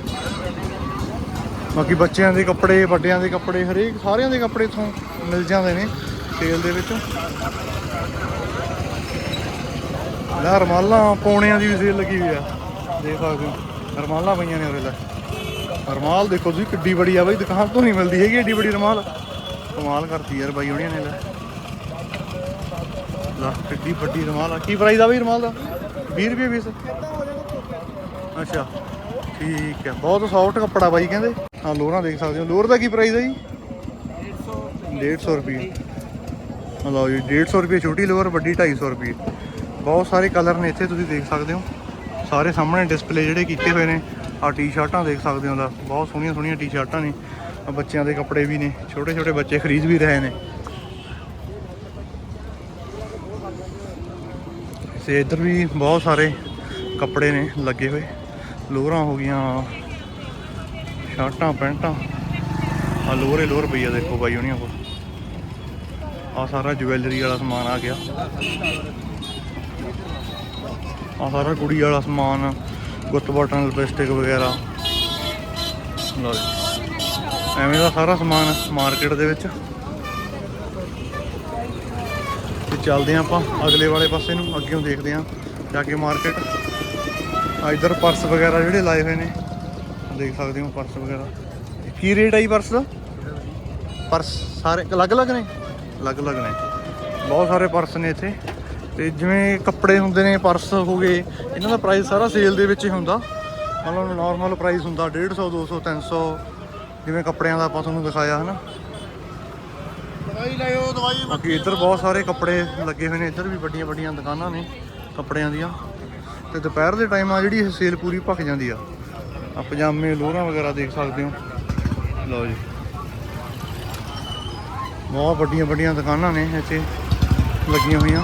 ਬਾਕੀ ਬੱਚਿਆਂ ਦੇ ਕੱਪੜੇ, ਵੱਡਿਆਂ ਦੇ ਕੱਪੜੇ, ਹਰੇਕ ਸਾਰਿਆਂ ਦੇ ਕੱਪੜੇ ਇੱਥੋਂ ਮਿਲ ਜਾਂਦੇ ਨੇ ਸੇਲ ਦੇ ਵਿੱਚ। ਲੈ ਰਮਾਲਾਂ, ਪੌਣਿਆਂ ਦੀ ਵੀ ਸੇਲ ਲੱਗੀ ਹੋਈ ਆ। ਦੇਖ ਸਕਦੇ ਹੋ। ਰਮਾਲਾਂ ਪਈਆਂ ਨੇ ਉਰੇ ਲੈ। ਰਮਾਲ ਦੇਖੋ ਤੁਸੀਂ, ਕਿੱਡੀ ਬੜੀ ਆ ਬਾਈ, ਦੁਕਾਨ ਤੋਂ ਨਹੀਂ ਮਿਲਦੀ ਹੈਗੀ ਏਡੀ ਬੜੀ ਰਮਾਲ। ਕਮਾਲ ਕਰਤੀ ਯਾਰ ਬਾਈ ਹੋਣੀਆਂ ਨੇ ਲੈ। ਲੈ, ਕਿੱਡੀ ਵੱਡੀ ਰਮਾਲ ਆ। ਕੀ ਪ੍ਰਾਈਸ ਆ ਬਾਈ ਰਮਾਲ ਦਾ? 20 ਰੁਪਏ ਪੀਸ ਅੱਛਾ, ਠੀਕ ਹੈ ਬਹੁਤ ਸੌਫਟ ਕੱਪੜਾ ਬਾਈ ਕਹਿੰਦੇ। ਹਾਂ ਲੋਰਾਂ ਦੇਖ ਸਕਦੇ ਹੋ। ਲੋਰ ਦਾ ਕੀ ਪ੍ਰਾਈਸ ਹੈ ਜੀ? 150 ਰੁਪਏ। ਆਹ ਲਓ ਜੀ 150 ਰੁਪਏ ਛੋਟੀ ਲੋਅਰ ਵੱਡੀ 250 ਰੁਪਏ। ਬਹੁਤ ਸਾਰੇ ਕਲਰ ਨੇ ਇੱਥੇ, ਤੁਸੀਂ ਦੇਖ ਸਕਦੇ ਹੋ। ਸਾਰੇ ਸਾਹਮਣੇ ਡਿਸਪਲੇ ਜਿਹੜੇ ਕੀਤੇ ਹੋਏ ਨੇ। ਆ ਟੀ-ਸ਼ਰਟਾਂ ਦੇਖ ਸਕਦੇ ਹੋ ਦਾ। ਬਹੁਤ ਸੋਹਣੀਆਂ ਸੋਹਣੀਆਂ ਟੀ-ਸ਼ਰਟਾਂ ਨੇ। ਬੱਚਿਆਂ ਦੇ ਕੱਪੜੇ ਵੀ ਨੇ। ਛੋਟੇ ਛੋਟੇ ਬੱਚੇ ਖਰੀਦ ਵੀ ਰਹੇ ਨੇ। ਤੇ ਇੱਧਰ ਵੀ ਬਹੁਤ ਸਾਰੇ ਕੱਪੜੇ ਨੇ ਲੱਗੇ ਹੋਏ। ਲੋਅਰਾਂ ਹੋ ਗਈਆਂ, ਸ਼ਰਟਾਂ, ਪੈਂਟਾਂ। ਆ ਲੋਅਰੇ ਲੋਅਰ ਪਈਆ ਦੇਖੋ ਬਾਈ ਉਹਨੀਆਂ ਕੋਲ। ਆ ਸਾਰਾ ਜਵੈਲਰੀ ਵਾਲਾ ਸਮਾਨ ਆ ਗਿਆ। ਆ ਸਾਰਾ ਕੁੜੀ ਵਾਲਾ ਸਮਾਨ ਗੁੱਤ ਬਟਨ ਲਿਪਸਟਿਕ ਵਗੈਰਾ। ਲਓ ਐਵੇਂ ਦਾ ਸਾਰਾ ਸਮਾਨ ਮਾਰਕੀਟ ਦੇ ਵਿੱਚ। ਤੇ ਚੱਲਦੇ ਹਾਂ ਆਪਾਂ ਅਗਲੇ ਵਾਲੇ ਪਾਸੇ ਨੂੰ, ਅੱਗੇੋਂ ਦੇਖਦੇ ਹਾਂ ਜਾ ਕੇ ਮਾਰਕੀਟ ਆ ਇਧਰ ਪਰਸ ਵਗੈਰਾ ਜਿਹੜੇ ਲਾਏ ਹੋਏ ਨੇ, ਦੇਖ ਸਕਦੇ ਹੋ ਪਰਸ ਵਗੈਰਾ। ਕੀ ਰੇਟ ਆਈ ਪਰਸ ਦਾ? ਪਰਸ ਸਾਰੇ ਅਲੱਗ-ਅਲੱਗ ਨੇ? ਅਲੱਗ-ਅਲੱਗ ਨੇ। ਬਹੁਤ ਸਾਰੇ ਪਰਸ ਨੇ ਇੱਥੇ। ਤੇ ਜਿਵੇਂ ਕੱਪੜੇ ਹੁੰਦੇ ਨੇ ਪਰਸ ਹੋ ਗਏ ਇਹਨਾਂ ਦਾ ਪ੍ਰਾਈਸ ਸਾਰਾ ਸੇਲ ਦੇ ਵਿੱਚ ਹੀ ਹੁੰਦਾ। ਮਤਲਬ ਨਾਰਮਲ ਪ੍ਰਾਈਸ ਹੁੰਦਾ 150 200 300 ਜਿਵੇਂ ਕੱਪੜਿਆਂ ਦਾ ਆਪਾਂ ਤੁਹਾਨੂੰ ਦਿਖਾਇਆ ਹਨਾ। ਦਵਾਈ ਲਿਓ ਦਵਾਈ ਬਾਕੀ ਇੱਧਰ ਬਹੁਤ ਸਾਰੇ ਕੱਪੜੇ ਲੱਗੇ ਹੋਏ ਨੇ ਇੱਧਰ ਵੀ ਵੱਡੀਆਂ ਵੱਡੀਆਂ ਦੁਕਾਨਾਂ ਨੇ ਕੱਪੜਿਆਂ ਦੀਆਂ। ਤੇ ਦੁਪਹਿਰ ਦੇ ਟਾਈਮ ਆ ਜਿਹੜੀ ਇਹ ਸੇਲ ਪੂਰੀ ਭੱਖ ਜਾਂਦੀ ਆ। ਆ ਪਜਾਮੇ ਲੋਹਰਾਂ ਵਗੈਰਾ ਦੇਖ ਸਕਦੇ ਹੋ। ਲਓ ਜੀ। ਬਹੁਤ ਵੱਡੀਆਂ ਵੱਡੀਆਂ ਦੁਕਾਨਾਂ ਨੇ ਇੱਥੇ ਲੱਗੀਆਂ ਹੋਈਆਂ।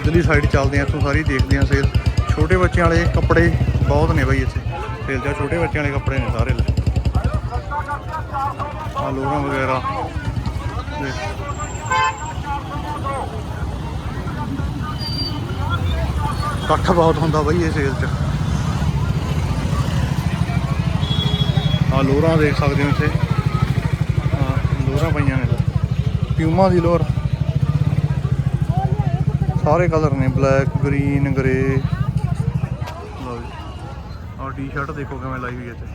ਇੱਧਰਲੀ ਸਾਈਡ ਚੱਲਦੇ ਆ ਇੱਥੋਂ ਸਾਰੀ ਦੇਖਦੇ ਆ ਸੇਲ ਛੋਟੇ ਬੱਚਿਆਂ ਵਾਲੇ ਕੱਪੜੇ ਬਹੁਤ ਨੇ ਬਾਈ ਇੱਥੇ। ਸੇਲ 'ਚ ਛੋਟੇ ਬੱਚਿਆਂ ਵਾਲੇ ਕੱਪੜੇ ਨੇ ਸਾਰੇ ਲੈ। ਆ ਲੋਹਾਂ ਵਗੈਰਾ। ਇਕੱਠ ਬਹੁਤ ਹੁੰਦਾ ਬਈ ਇਹ ਸੇਲ 'ਚ। ਆ ਲੋਰਾਂ ਦੇਖ ਸਕਦੇ ਹੋ ਇੱਥੇ। ਆ ਲੋਰਾਂ ਪਈਆਂ ਨੇ। ਪਿਊਮਾ ਦੀ ਲੋਰ ਸਾਰੇ ਕਲਰ ਨੇ, ਬਲੈਕ, ਗ੍ਰੀਨ, ਗ੍ਰੇ। ਲਓ ਜੀ। ਆ ਟੀ-ਸ਼ਰਟ ਦੇਖੋ ਕਿਵੇਂ ਲਾਈ ਹੋਈ ਹੈ ਇੱਥੇ।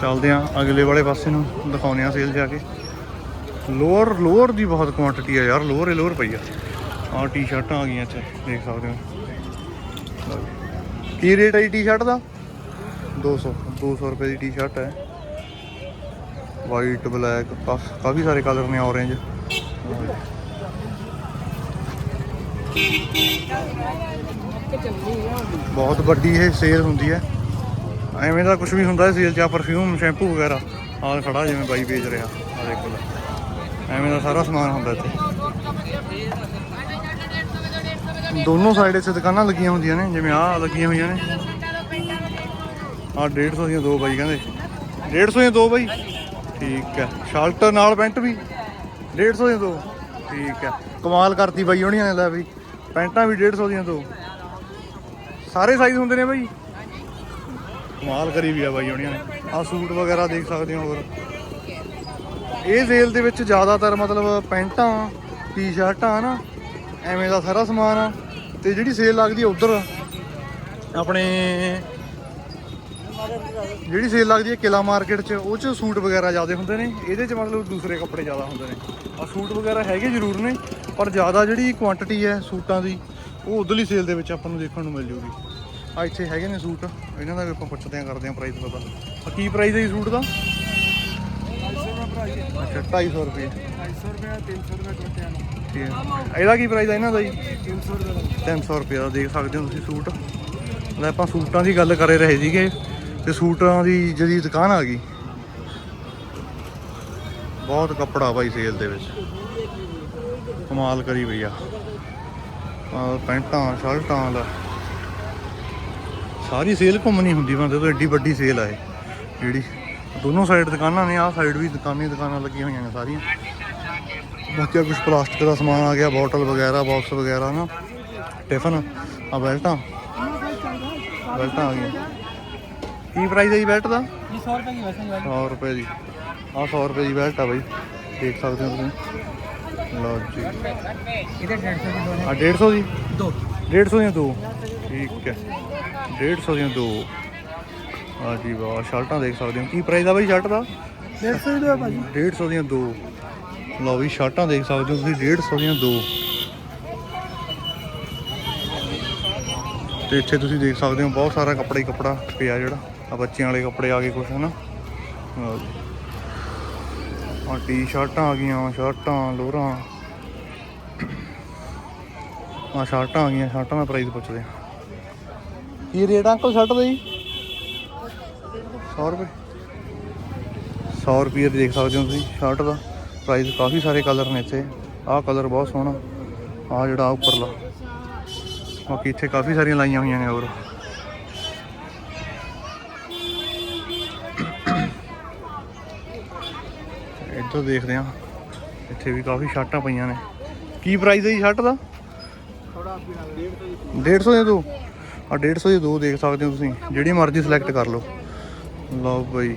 ਚੱਲਦੇ ਆ ਅਗਲੇ ਵਾਲੇ ਪਾਸੇ ਨੂੰ, ਦਿਖਾਉਂਦੇ ਆ ਸੇਲ ਜਾ ਕੇ। ਲੋਅਰ ਲੋਅਰ ਦੀ ਬਹੁਤ ਕੁਆਂਟੀਟੀ ਆ ਯਾਰ, ਲੋਅਰ ਹੀ ਲੋਅਰ ਪਈ ਆ। ਆਹ ਟੀ-ਸ਼ਰਟਾਂ ਆ ਗਈਆਂ ਇੱਥੇ, ਦੇਖ ਸਕਦੇ ਹੋ। ਕੀ ਰੇਟ ਹੈ ਟੀ-ਸ਼ਰਟ ਦਾ? 200 200 ਰੁਪਏ ਦੀ ਟੀ-ਸ਼ਰਟ ਹੈ। ਵਾਈਟ ਬਲੈਕ ਕਾਫੀ ਸਾਰੇ ਕਲਰ ਨੇ orange ਬਹੁਤ ਵੱਡੀ ਇਹ ਸੇਲ ਹੁੰਦੀ ਹੈ। ਐਵੇਂ ਦਾ ਕੁਝ ਵੀ ਹੁੰਦਾ ਸੇਲ 'ਚ ਆ ਪਰਫਿਊਮ ਸ਼ੈਂਪੂ ਵਗੈਰਾ, ਆਹ ਖੜਾ ਜਿਵੇਂ ਬਾਈ ਵੇਚ ਰਿਹਾ ਆ ਦੇਖੋ ਐਵੇਂ ਦਾ ਸਾਰਾ ਸਮਾਨ ਹੁੰਦਾ ਇੱਥੇ। ਦੋਨੋਂ ਸਾਈਡ ਇੱਥੇ ਦੁਕਾਨਾਂ ਲੱਗੀਆਂ ਹੁੰਦੀਆਂ ਨੇ, ਜਿਵੇਂ ਆਹ ਲੱਗੀਆਂ ਹੋਈਆਂ ਨੇ। ਆਹ 150 ਦੀਆਂ ਦੋ ਬਾਈ, ਕਹਿੰਦੇ। 150 ਦੀਆਂ ਦੋ ਬਾਈ? ਠੀਕ ਹੈ। ਸ਼ਰਟ ਨਾਲ ਪੈਂਟ ਵੀ? 150 ਦੀਆਂ ਦੋ। ਠੀਕ ਹੈ ਕਮਾਲ ਕਰਤੀ ਬਾਈ ਹੋਣੀਆਂ ਨੇ ਲੈ ਬਈ ਪੈਂਟਾਂ ਵੀ 150 ਦੀਆਂ ਦੋ। ਸਾਰੇ ਸਾਈਜ਼ ਹੁੰਦੇ ਨੇ ਬਾਈ। ਕਮਾਲ ਕਰੀ ਵੀ ਆ ਬਾਈ ਹੋਣੀਆਂ ਨੇ ਆ ਸੂਟ ਵਗੈਰਾ ਦੇਖ ਸਕਦੇ ਹੋ ਹੋਰ। ਇਹ ਸੇਲ ਦੇ ਵਿੱਚ ਜ਼ਿਆਦਾਤਰ ਮਤਲਬ ਪੈਂਟਾਂ ਟੀ-ਸ਼ਰਟਾਂ ਨਾ, ਐਵੇਂ ਦਾ ਸਾਰਾ ਸਮਾਨ ਆ। ਤੇ ਜਿਹੜੀ ਸੇਲ ਲੱਗਦੀ ਆ ਉਧਰ, ਆਪਣੇ ਜਿਹੜੀ ਸੇਲ ਲੱਗਦੀ ਹੈ ਕਿਲਾ ਮਾਰਕੀਟ 'ਚ, ਉਹ 'ਚ ਸੂਟ ਵਗੈਰਾ ਜ਼ਿਆਦਾ ਹੁੰਦੇ ਨੇ। ਇਹਦੇ 'ਚ ਮਤਲਬ ਦੂਸਰੇ ਕੱਪੜੇ ਜ਼ਿਆਦਾ ਹੁੰਦੇ ਨੇ। ਆ ਸੂਟ ਵਗੈਰਾ ਹੈਗੇ ਜ਼ਰੂਰ ਨੇ, ਪਰ ਜ਼ਿਆਦਾ ਜਿਹੜੀ ਕੁਆਂਟੀਟੀ ਹੈ ਸੂਟਾਂ ਦੀ, ਉਹ ਉਧਰਲੀ ਸੇਲ ਦੇ ਵਿੱਚ ਆਪਾਂ ਨੂੰ ਦੇਖਣ ਨੂੰ ਮਿਲ ਜੂਗੀ। ਆ ਇੱਥੇ ਹੈਗੇ ਨੇ ਸੂਟ, ਇਹਨਾਂ ਦਾ ਵੀ ਆਪਾਂ ਪੁੱਛਦੇ ਆਂ ਕਰਦੇ ਆਂ ਪ੍ਰਾਈਸ ਪਤਾ। ਆ ਕੀ ਪ੍ਰਾਈਸ ਹੈ ਜੀ ਸੂਟ ਦਾ? ਅੱਛਾ 250 ਰੁਪਏ 250 ਰੁਪਏ। 300 ਰੁਪਏ ਕੱਟਿਆ ਨਾ ਇਹਦਾ ਕੀ ਪ੍ਰਾਈਸ ਹੈ ਇਹਨਾਂ ਦਾ ਜੀ? 300 ਰੁਪਏ 300 ਰੁਪਏ ਦਾ ਦੇਖ ਸਕਦੇ ਹੋ ਤੁਸੀਂ ਸੂਟ। ਲੈ ਆਪਾਂ ਸੂਟਾਂ ਦੀ ਗੱਲ ਕਰੇ ਰਹੇ ਸੀਗੇ। ਤੇ ਸੂਟਾਂ ਦੀ ਜਿਹੜੀ ਦੁਕਾਨ ਆ ਗਈ, ਬਹੁਤ ਕੱਪੜਾ ਭਾਈ ਸੇਲ ਦੇ ਵਿੱਚ। ਕਮਾਲ ਕਰੀ ਪਈ ਆ। ਪੈਂਟਾਂ, ਸ਼ਰਟਾਂ ਦਾ। ਸਾਰੀ ਸੇਲ ਘੁੰਮਣੀ ਹੁੰਦੀ ਬੰਦੇ ਤੋਂ ਐਡੀ ਵੱਡੀ ਸੇਲ ਆ ਇਹ। ਜਿਹੜੀ ਦੋਨੋਂ ਸਾਈਡ ਦੁਕਾਨਾਂ ਨੇ, ਆਹ ਸਾਈਡ ਵੀ ਦੁਕਾਨਾਂ ਦੁਕਾਨਾਂ ਲੱਗੀਆਂ ਹੋਈਆਂ ਨੇ ਸਾਰੀਆਂ। ਬਾਕੀ ਕੁਝ ਪਲਾਸਟਿਕ ਦਾ ਸਮਾਨ ਆ ਗਿਆ, ਬੋਟਲ ਵਗੈਰਾ ਬਾਕਸ ਵਗੈਰਾ ਨਾ। ਟਿਫਨ ਆ ਬੈਲਟਾਂ। ਬੈਲਟਾਂ ਆ ਗਈਆਂ। ਕੀ ਪ੍ਰਾਈਸ ਹੈ ਜੀ ਬੈਲਟ ਦਾ? ਜੀ 100 ਰੁਪਏ ਦੀ ਵੈਸੇ ਹੀ 100 ਰੁਪਏ ਦੀ। ਬੈਲਟ ਆ ਬਾਈ। ਦੇਖ ਸਕਦੇ ਹੋ ਤੁਸੀਂ। ਲਓ ਜੀ। ਇਹਦੇ 150 ਦੀ ਦੋ ਆ 150 ਦੀ? ਦੋ। 150 ਦੀਆਂ ਦੋ। ਠੀਕ ਹੈ। 150 ਦੀਆਂ ਦੋ। ਆ ਜੀ ਵਾਹ ਸ਼ਰਟਾਂ ਦੇਖ ਸਕਦੇ ਹੋ। ਕੀ ਪ੍ਰਾਈਸ ਆ ਬਾਈ ਸ਼ਰਟ ਦਾ? 150 ਦੀ ਦੋ ਆ ਭਾਜੀ। 150 ਦੀਆਂ ਦੋ। ਲਓ ਵੀ ਸ਼ਰਟਾਂ ਦੇਖ ਸਕਦੇ ਹੋ ਤੁਸੀਂ 150 ਦੀਆਂ ਦੋ। ਤੇ ਇੱਥੇ ਤੁਸੀਂ ਦੇਖ ਸਕਦੇ ਹੋ ਬਹੁਤ ਸਾਰਾ ਕੱਪੜਾ ਹੀ ਕੱਪੜਾ ਪਿਆ ਜਿਹੜਾ। ਆ ਬੱਚਿਆਂ ਵਾਲੇ ਕੱਪੜੇ ਆ ਗਏ ਕੁਛ, ਹਨਾ? ਲਓ ਆ ਟੀ-ਸ਼ਰਟਾਂ ਆ ਗਈਆਂ, ਸ਼ਰਟਾਂ, ਲੋਰਾਂ। ਆ ਸ਼ਰਟਾਂ ਆ ਗਈਆਂ, ਸ਼ਰਟਾਂ ਦਾ ਪ੍ਰਾਈਸ ਪੁੱਛਦੇ ਆ। ਕੀ ਰੇਟ ਅੰਕਲ ਸ਼ਰਟ ਦਾ ਜੀ? 100 ਰੁਪਏ। 100 ਰੁਪਏ ਦੇਖ ਸਕਦੇ ਹੋ ਤੁਸੀਂ ਸ਼ਰਟ ਦਾ। ਪ੍ਰਾਈਸ ਕਾਫੀ ਸਾਰੇ ਕਲਰ ਨੇ ਇੱਥੇ। ਆਹ ਕਲਰ ਬਹੁਤ ਸੋਹਣਾ। ਆਹ ਜਿਹੜਾ ਉੱਪਰਲਾ। ਬਾਕੀ ਇੱਥੇ ਕਾਫੀ ਸਾਰੀਆਂ ਲਾਈਆਂ ਹੋਈਆਂ ਨੇ ਹੋਰ। ਇੱਧਰ ਦੇਖਦੇ ਆ ਇੱਥੇ ਵੀ ਕਾਫੀ ਸ਼ਰਟਾਂ ਪਈਆਂ ਨੇ। ਕੀ ਪ੍ਰਾਈਸ ਹੈ ਜੀ ਸ਼ਰਟ ਦਾ? ਥੋੜਾ 150 ਦੇ ਦੋ। ਆ 150 ਦੇ ਦੋ ਦੇਖ ਸਕਦੇ ਹੋ ਤੁਸੀਂ। ਜਿਹੜੀ ਮਰਜ਼ੀ ਸਿਲੈਕਟ ਕਰ ਲਓ। ਲਓ ਭਾਈ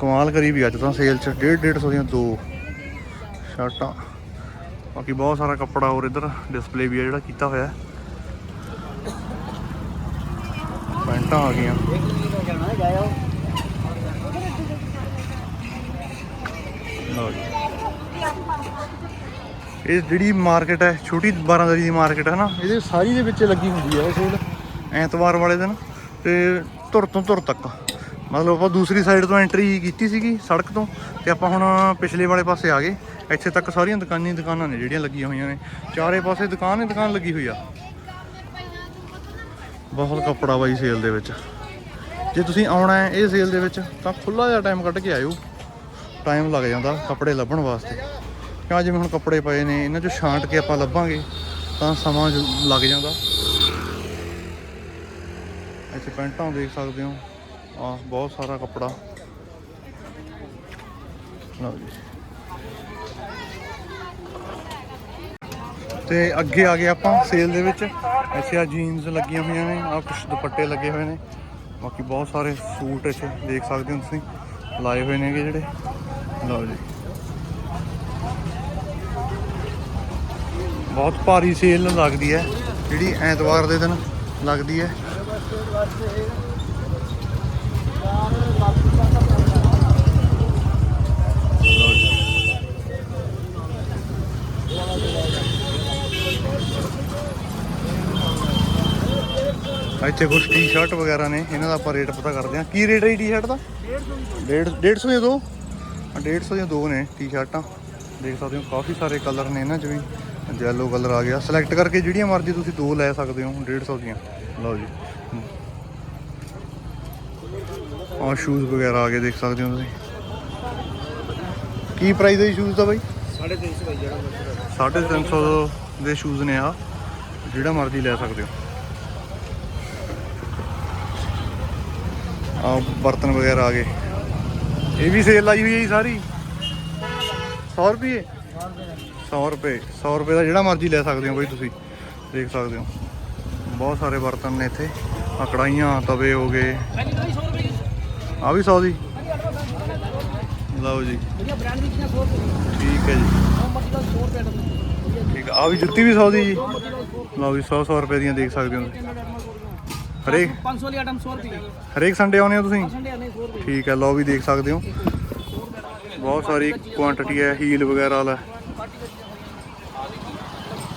ਕਮਾਲ ਕਰੀ ਵੀ ਅੱਜ ਤਾਂ ਸੇਲ 'ਚ। 1.5 150 ਦੀਆਂ ਦੋ ਸ਼ਰਟਾਂ। ਬਾਕੀ ਬਹੁਤ ਸਾਰਾ ਕੱਪੜਾ ਹੋਰ ਇੱਧਰ ਡਿਸਪਲੇ ਵੀ ਹੈ ਜਿਹੜਾ ਕੀਤਾ ਹੋਇਆ। ਪੈਂਟਾਂ ਆ ਗਈਆਂ। ਇਹ ਜਿਹੜੀ ਮਾਰਕੀਟ ਹੈ, ਛੋਟੀ ਬਾਰਾਂਦਰੀ ਦੀ ਮਾਰਕੀਟ ਹੈ ਨਾ, ਇਹਦੇ ਸਾਰੀ ਦੇ ਵਿੱਚ ਲੱਗੀ ਹੁੰਦੀ ਹੈ ਇਹ ਸੇਲ, ਐਤਵਾਰ ਵਾਲੇ ਦਿਨ ਤੇ ਧੁਰ ਤੋਂ ਧੁਰ ਤੱਕ। ਮਤਲਬ ਆਪਾਂ ਦੂਸਰੀ ਸਾਈਡ ਤੋਂ ਐਂਟਰੀ ਕੀਤੀ ਸੀਗੀ ਸੜਕ ਤੋਂ ਤੇ ਆਪਾਂ ਹੁਣ ਪਿਛਲੇ ਵਾਲੇ ਪਾਸੇ ਆ ਗਏ। ਇੱਥੇ ਤੱਕ ਸਾਰੀਆਂ ਦੁਕਾਨਾਂ ਦੁਕਾਨਾਂ ਨੇ ਜਿਹੜੀਆਂ ਲੱਗੀਆਂ ਹੋਈਆਂ ਨੇ। ਚਾਰੇ ਪਾਸੇ ਦੁਕਾਨ ਹੀ ਦੁਕਾਨ ਲੱਗੀ ਹੋਈ ਆ। ਬਹੁਤ ਕੱਪੜਾ ਬਾਈ ਸੇਲ ਦੇ ਵਿੱਚ। ਜੇ ਤੁਸੀਂ ਆਉਣਾ ਹੈ ਇਹ ਸੇਲ ਦੇ ਵਿੱਚ, ਤਾਂ ਖੁੱਲਾ ਜਿਹਾ ਟਾਈਮ ਕੱਢ ਕੇ ਆਇਓ। ਟਾਈਮ ਲੱਗ ਜਾਂਦਾ ਕੱਪੜੇ ਲੱਭਣ ਵਾਸਤੇ। ਕਿਉਂ ਜਿਵੇਂ ਹੁਣ ਕੱਪੜੇ ਪਏ ਨੇ, ਇਹਨਾਂ ਚੋਂ ਛਾਂਟ ਕੇ ਆਪਾਂ ਲੱਭਾਂਗੇ, ਤਾਂ ਸਮਾਂ ਜ- ਲੱਗ ਜਾਂਦਾ। ਇੱਥੇ ਪੈਂਟਾਂ ਦੇਖ ਸਕਦੇ ਹੋ। ਆ ਬਹੁਤ ਸਾਰਾ ਕੱਪੜਾ। ਲਓ ਜੀ। ਤੇ ਅੱਗੇ ਆ ਗਏ ਆਪਾਂ ਸੇਲ ਦੇ ਵਿੱਚ। ਇੱਥੇ ਆ ਜੀਨਸ ਲੱਗੀਆਂ ਹੋਈਆਂ ਨੇ ਆ ਕੁਝ ਦੁਪੱਟੇ ਲੱਗੇ ਹੋਏ ਨੇ। ਬਾਕੀ ਬਹੁਤ ਸਾਰੇ ਸੂਟ ਇੱਥੇ ਦੇਖ ਸਕਦੇ ਹੋ ਤੁਸੀਂ। ਲਾਏ ਹੋਏ ਨੇਗੇ ਜਿਹੜੇ। ਲਓ ਜੀ। ਬਹੁਤ ਭਾਰੀ ਸੇਲ ਲੱਗਦੀ ਹੈ। ਜਿਹੜੀ ਐਤਵਾਰ ਦੇ ਦਿਨ ਲੱਗਦੀ ਹੈ। ਇੱਥੇ ਕੁਝ ਟੀ-ਸ਼ਰਟ ਵਗੈਰਾ ਨੇ, ਇਹਨਾਂ ਦਾ ਆਪਾਂ ਰੇਟ ਪਤਾ ਕਰਦੇ ਹਾਂ। ਕੀ ਰੇਟ ਹੈ ਟੀ-ਸ਼ਰਟ ਦਾ? 150 150 ਦੀਆਂ ਦੋ? 150 ਦੀਆਂ ਦੋ ਨੇ ਟੀ-ਸ਼ਰਟਾਂ ਦੇਖ ਸਕਦੇ ਹੋ, ਕਾਫੀ ਸਾਰੇ ਕਲਰ ਨੇ ਇਹਨਾਂ 'ਚ ਵੀ। ਯੈਲੋ ਕਲਰ ਆ ਗਿਆ। ਸਿਲੈਕਟ ਕਰਕੇ ਜਿਹੜੀਆਂ ਮਰਜ਼ੀ ਤੁਸੀਂ ਦੋ ਲੈ ਸਕਦੇ ਹੋ 150 ਦੀਆਂ। ਲਓ ਜੀ। ਆਹ ਸ਼ੂਜ਼ ਵਗੈਰਾ ਆ ਗਏ, ਦੇਖ ਸਕਦੇ ਹੋ ਤੁਸੀਂ। ਕੀ ਪ੍ਰਾਈਸ ਹੈ ਸ਼ੂਜ਼ ਦਾ ਬਾਈ? 350 ਭਾਈ ਜਿਹੜਾ 350 ਦੇ ਸ਼ੂਜ਼ ਨੇ ਆ। ਜਿਹੜਾ ਮਰਜ਼ੀ ਲੈ ਸਕਦੇ ਹੋ। ਆ ਬਰਤਨ ਵਗੈਰਾ ਆ ਗਏ। ਇਹ ਵੀ ਸੇਲ ਲਾਈ ਹੋਈ ਹੈ ਜੀ ਸਾਰੀ। 100 ਰੁਪਏ 100 ਰੁਪਏ 100 ਰੁਪਏ ਦਾ ਜਿਹੜਾ ਮਰਜ਼ੀ ਲੈ ਸਕਦੇ ਹੋ ਬਈ ਤੁਸੀਂ। ਦੇਖ ਸਕਦੇ ਹੋ। ਬਹੁਤ ਸਾਰੇ ਬਰਤਨ ਨੇ ਇੱਥੇ। ਆ ਕੜਾਈਆਂ ਤਵੇ ਹੋ ਗਏ। ਆ ਵੀ 100 ਦੀ। ਲਓ ਜੀ। ਬ੍ਰਾਂਡ ਦੀ ਕਿੰਨਾ 100 ਰੁਪਏ ਠੀਕ ਹੈ ਜੀ। ਮਰਜ਼ੀ ਦਾ 100 ਰੁਪਏ ਦਾ ਠੀਕ ਆ। ਵੀ ਜੁੱਤੀ ਵੀ 100 ਦੀ ਜੀ। ਲਓ ਵੀ 100 100 ਰੁਪਏ ਦੀਆਂ ਦੇਖ ਸਕਦੇ ਹੋ ਹਰੇਕ 500 ਵਾਲੀ ਆਈਟਮ 100 ਰੁਪਏ ਹਰੇਕ ਸੰਡੇ ਆਉਂਦੇ ਹੋ ਤੁਸੀਂ? ਸੰਡੇ ਨਹੀਂ 100 ਰੁਪਏ ਠੀਕ ਹੈ ਲਓ ਵੀ ਦੇਖ ਸਕਦੇ ਹੋ। ਬਹੁਤ ਸਾਰੀ ਕੁਆਂਟੀਟੀ ਹੈ ਹੀਲ ਵਗੈਰਾ ਵਾਲਾ।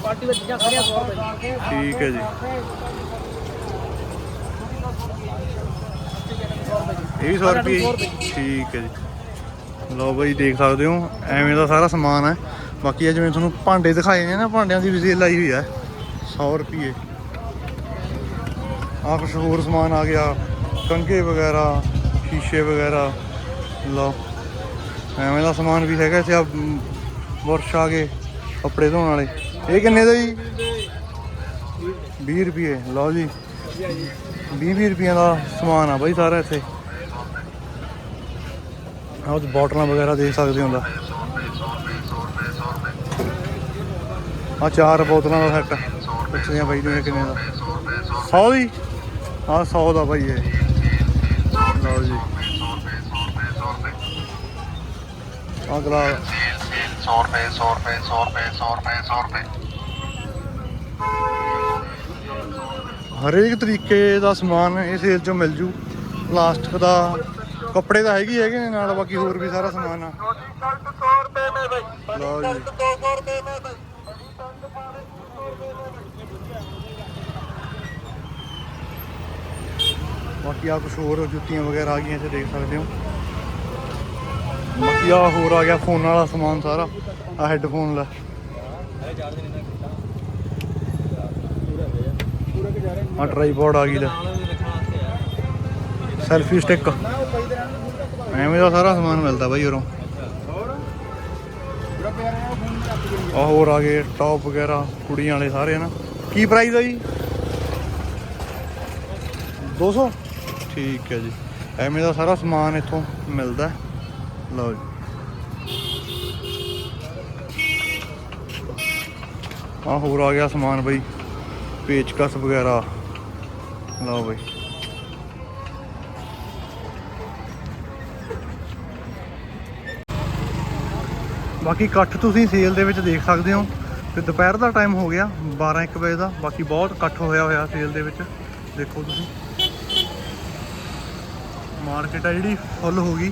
ਪਾਰਟੀ ਵਿੱਚ ਜਾਂ ਖੜਿਆ 100 ਰੁਪਏ ਠੀਕ ਹੈ ਜੀ। ਇਹ ਵੀ 100 ਰੁਪਏ ਠੀਕ ਹੈ ਜੀ। ਲਓ ਬਾਈ, ਦੇਖ ਸਕਦੇ ਹੋ, ਐਵੇਂ ਦਾ ਸਾਰਾ ਸਮਾਨ ਹੈ। ਬਾਕੀ ਇਹ ਜਿਵੇਂ ਤੁਹਾਨੂੰ ਭਾਂਡੇ ਦਿਖਾਏ ਨੇ ਨਾ, ਭਾਂਡਿਆਂ ਦੀ ਵੀ ਸੇਲ ਲਾਈ ਹੋਈ ਹੈ। 100 ਰੁਪਏ। ਆ ਕੁਛ ਹੋਰ ਸਮਾਨ ਆ ਗਿਆ। ਕੰਘੇ ਵਗੈਰਾ, ਸ਼ੀਸ਼ੇ ਵਗੈਰਾ। ਲਓ। ਐਵੇਂ ਦਾ ਸਮਾਨ ਵੀ ਹੈਗਾ ਇੱਥੇ ਆ ਬੁਰਸ਼ ਆ ਗਏ, ਕੱਪੜੇ ਧੋਣ ਵਾਲੇ। ਇਹ ਕਿੰਨੇ ਦਾ ਜੀ? 20 ਰੁਪਏ, ਲਓ ਜੀ। 20 20 ਰੁਪਏ ਦਾ ਸਮਾਨ ਆ ਬਾਈ ਸਾਰਾ ਇੱਥੇ। ਆਹ ਉਹ ਬੋਟਲਾਂ ਵਗੈਰਾ ਦੇਖ ਸਕਦੇ ਹੋ ਦਾ ਆ ਚਾਰ ਬੋਤਲਾਂ ਦਾ ਸੈੱਟ ਪੁੱਛਦੇ ਆ ਬਾਈ ਨੂੰ ਇਹ ਕਿੰਨੇ ਦਾ। 100 ਦੀ ਆ 100 ਦਾ ਬਾਈ ਇਹ ਲਓ ਜੀ ਅਗਲਾ। 100 ਰੁਪਏ 100 ਰੁਪਏ 100 ਰੁਪਏ 100 ਰੁਪਏ 100 ਰੁਪਏ ਹਰੇਕ ਤਰੀਕੇ ਦਾ ਸਮਾਨ ਇਸ ਸੇਲ ਚੋਂ ਮਿਲ ਜੂ। ਪਲਾਸਟਿਕ ਦਾ ਕੱਪੜੇ ਤਾਂ ਹੈਗੇ ਹੈਗੇ ਨਾਲ, ਬਾਕੀ ਹੋਰ ਵੀ ਸਾਰਾ ਸਮਾਨ ਆ। ਬਾਕੀ ਆ ਕੁਝ ਹੋਰ ਜੁੱਤੀਆਂ ਵਗੈਰਾ ਆ ਗਈਆਂ, ਇੱਥੇ ਦੇਖ ਸਕਦੇ ਹੋ। ਬਾਕੀ ਆ ਹੋਰ ਆ ਗਿਆ ਫੋਨ ਵਾਲਾ ਸਮਾਨ ਸਾਰਾ। ਆ ਹੈੱਡਫੋਨ ਲੈ। ਆ ਟ੍ਰਾਈਪੋਡ ਆ ਗਈ ਲੈ। ਸੈਲਫੀ ਸਟਿੱਕ ਐਵੇਂ ਦਾ ਸਾਰਾ ਸਮਾਨ ਮਿਲਦਾ ਬਾਈ ਉਰੋਂ। ਆ ਹੋਰ ਆ ਗਏ ਟੌਪ ਵਗੈਰਾ, ਕੁੜੀਆਂ ਵਾਲੇ ਸਾਰੇ ਨਾ ਕੀ ਪ੍ਰਾਈਸ ਆ ਜੀ? 200 ਠੀਕ ਹੈ ਜੀ। ਐਵੇਂ ਦਾ ਸਾਰਾ ਸਮਾਨ ਇੱਥੋਂ ਮਿਲਦਾ। ਹੈ। ਲਓ ਜੀ ਆ ਹੋਰ ਆ ਗਿਆ ਸਮਾਨ ਬਈ। ਪੇਚਕਸ ਵਗੈਰਾ। ਲਓ ਬਈ। ਬਾਕੀ ਇਕੱਠ ਤੁਸੀਂ ਸੇਲ ਦੇ ਵਿੱਚ ਦੇਖ ਸਕਦੇ ਹੋ। ਤੇ ਦੁਪਹਿਰ ਦਾ ਟਾਈਮ ਹੋ ਗਿਆ 12 1 ਵਜੇ ਦਾ। ਬਾਕੀ ਬਹੁਤ ਇਕੱਠ ਹੋਇਆ ਹੋਇਆ ਸੇਲ ਦੇ ਵਿੱਚ। ਦੇਖੋ ਤੁਸੀਂ। ਮਾਰਕੀਟ ਆ ਜਿਹੜੀ ਫੁੱਲ ਹੋ ਗਈ।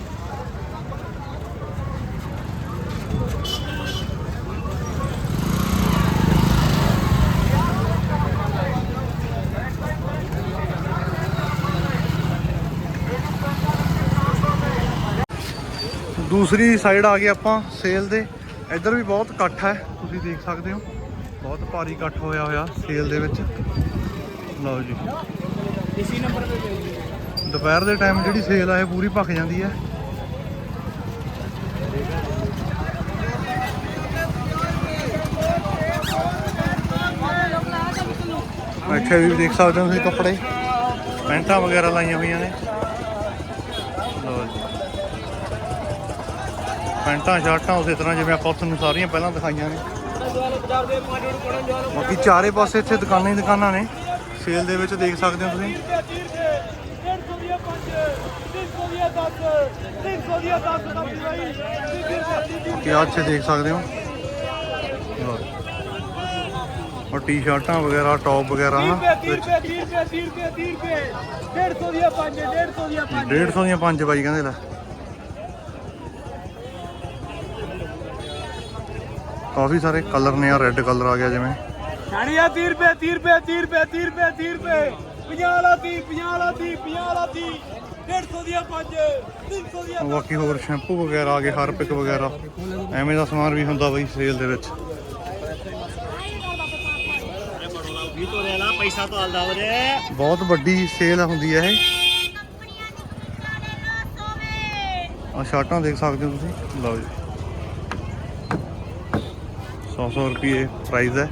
ਦੂਸਰੀ ਸਾਈਡ ਆ ਗਏ ਆਪਾਂ ਸੇਲ ਦੇ। ਇੱਧਰ ਵੀ ਬਹੁਤ ਇਕੱਠ ਹੈ ਤੁਸੀਂ ਦੇਖ ਸਕਦੇ ਹੋ। ਬਹੁਤ ਭਾਰੀ ਇਕੱਠ ਹੋਇਆ ਹੋਇਆ ਸੇਲ ਦੇ ਵਿੱਚ। ਲਓ ਜੀ। ਇਸੇ ਨੰਬਰ ਤੇ ਦੁਪਹਿਰ ਦੇ ਟਾਈਮ ਜਿਹੜੀ ਸੇਲ ਆ ਇਹ ਪੂਰੀ ਭੱਖ ਜਾਂਦੀ ਹੈ। ਇੱਥੇ ਵੀ ਦੇਖ ਸਕਦੇ ਹੋ ਤੁਸੀਂ ਕੱਪੜੇ। ਪੈਂਟਾਂ ਵਗੈਰਾ ਲਾਈਆਂ ਹੋਈਆਂ ਨੇ। ਪੈਂਟਾਂ ਸ਼ਰਟਾਂ ਉਸੇ ਤਰ੍ਹਾਂ ਜਿਵੇਂ ਆਪਾਂ ਤੁਹਾਨੂੰ ਸਾਰੀਆਂ ਪਹਿਲਾਂ ਦਿਖਾਈਆਂ ਨੇ। ਬਾਕੀ ਚਾਰੇ ਪਾਸੇ ਇੱਥੇ ਦੁਕਾਨਾਂ ਹੀ ਦੁਕਾਨਾਂ ਨੇ। ਸੇਲ ਦੇ ਵਿੱਚ ਦੇਖ ਸਕਦੇ ਹੋ ਤੁਸੀਂ। 300 ਦੀਆਂ 5 300 ਦੀਆਂ 10 300 ਦੀਆਂ 10 ਦਾ ਭਾਈ ਕੀ ਅੱਛੇ ਦੇਖ ਸਕਦੇ ਹੋ। ਔਰ ਟੀ-ਸ਼ਰਟਾਂ ਵਗੈਰਾ ਟੌਪ ਵਗੈਰਾ ਨਾ 30 ਰੁਪਏ 30 ਰੁਪਏ 30 ਰੁਪਏ 150 ਦੀਆਂ 5 150 ਦੀਆਂ 5 150 ਦੀਆਂ 5 ਬਾਈ ਕਹਿੰਦੇ ਲੈ। ਕਾਫੀ ਸਾਰੇ ਕਲਰ ਨੇ ਆ ਰੈੱਡ ਕਲਰ ਆ ਗਿਆ ਜਿਵੇਂ। ਸਾੜੀਆ 30 30 ਰੁਪਏ 30 ਰੁਪਏ 30 ਰੁਪਏ 30 ਰੁਪਏ 50 ਵਾਲਾ 50 ਵਾਲਾ 50 ਵਾਲਾ 150 ਦੀਆਂ 5 300 ਦੀਆਂ ਬਾਕੀ ਹੋਰ ਸ਼ੈਂਪੂ ਵਗੈਰਾ ਆ ਗਏ ਹਾਰਪਿਕ ਵਗੈਰਾ। ਐਵੇਂ ਦਾ ਸਮਾਨ ਵੀ ਹੁੰਦਾ ਬਈ ਸੇਲ ਦੇ ਵਿੱਚ। ਬਹੁਤ ਵੱਡੀ ਸੇਲ ਹੁੰਦੀ ਹੈ ਇਹ। ਆ ਸ਼ਰਟਾਂ ਦੇਖ ਸਕਦੇ ਹੋ ਤੁਸੀਂ? ਲਓ ਜੀ। 100 100 ਰੁਪਏ ਪ੍ਰਾਈਸ ਹੈ।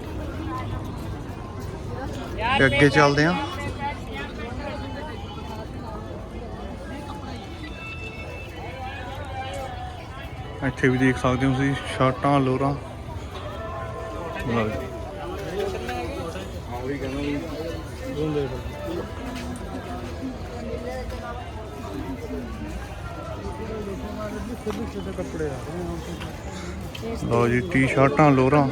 ਤੇ ਅੱਗੇ ਚੱਲਦੇ ਹਾਂ। ਇੱਥੇ ਵੀ ਦੇਖ ਸਕਦੇ ਹੋ ਤੁਸੀਂ, ਸ਼ਰਟਾਂ, ਲੋਰਾਂ। ਲਓ ਜੀ। ਲਓ ਜੀ, ਟੀ-ਸ਼ਰਟਾਂ, ਲੋਰਾਂ।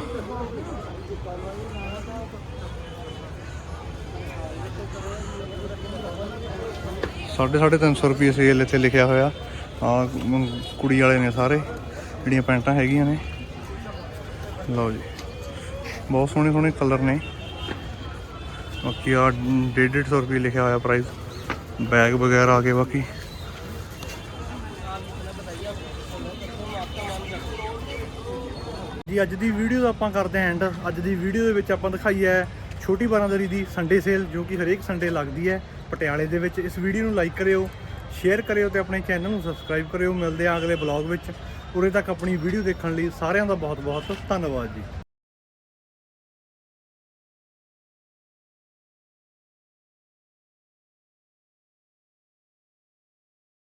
ਸਾਢੇ ਸਾਢੇ ਤਿੰਨ ਸੌ ਰੁਪਏ ਸੇਲ ਇੱਥੇ ਲਿਖਿਆ ਹੋਇਆ। ਆ ਕੁੜੀ ਵਾਲੇ ਨੇ ਸਾਰੇ, ਜਿਹੜੀਆਂ ਪੈਂਟਾਂ ਹੈਗੀਆਂ ਨੇ। ਲਓ ਜੀ, ਬਹੁਤ ਸੋਹਣੇ ਸੋਹਣੇ ਕਲਰ ਨੇ। ਬਾਕੀ ਆ 150 ਰੁਪਏ ਲਿਖਿਆ ਹੋਇਆ ਪ੍ਰਾਈਸ ਬੈਗ ਵਗੈਰਾ ਆ ਗਏ ਬਾਕੀ। ਜੀ ਅੱਜ ਦੀ ਵੀਡੀਓ ਦਾ ਆਪਾਂ ਕਰਦੇ ਹਾਂ ਐਂਡ ਅੱਜ ਦੀ ਵੀਡੀਓ ਦੇ ਵਿੱਚ ਆਪਾਂ ਦਿਖਾਈ ਹੈ ਛੋਟੀ ਬਾਰਾਂਦਰੀ ਦੀ ਸੰਡੇ ਸੇਲ ਜੋ ਕਿ ਹਰੇਕ ਸੰਡੇ ਲੱਗਦੀ ਹੈ ਪਟਿਆਲੇ ਦੇ ਵਿੱਚ। ਇਸ ਵੀਡੀਓ ਨੂੰ ਲਾਈਕ ਕਰਿਓ ਸ਼ੇਅਰ ਕਰਿਓ ਤੇ ਆਪਣੇ ਚੈਨਲ ਨੂੰ ਸਬਸਕ੍ਰਾਈਬ ਕਰਿਓ। ਮਿਲਦੇ ਆ ਅਗਲੇ ਬਲੌਗ ਵਿੱਚ। ਉਰੇ ਤੱਕ ਆਪਣੀ ਵੀਡੀਓ ਦੇਖਣ ਲਈ ਸਾਰਿਆਂ ਦਾ ਬਹੁਤ ਬਹੁਤ ਧੰਨਵਾਦ ਜੀ।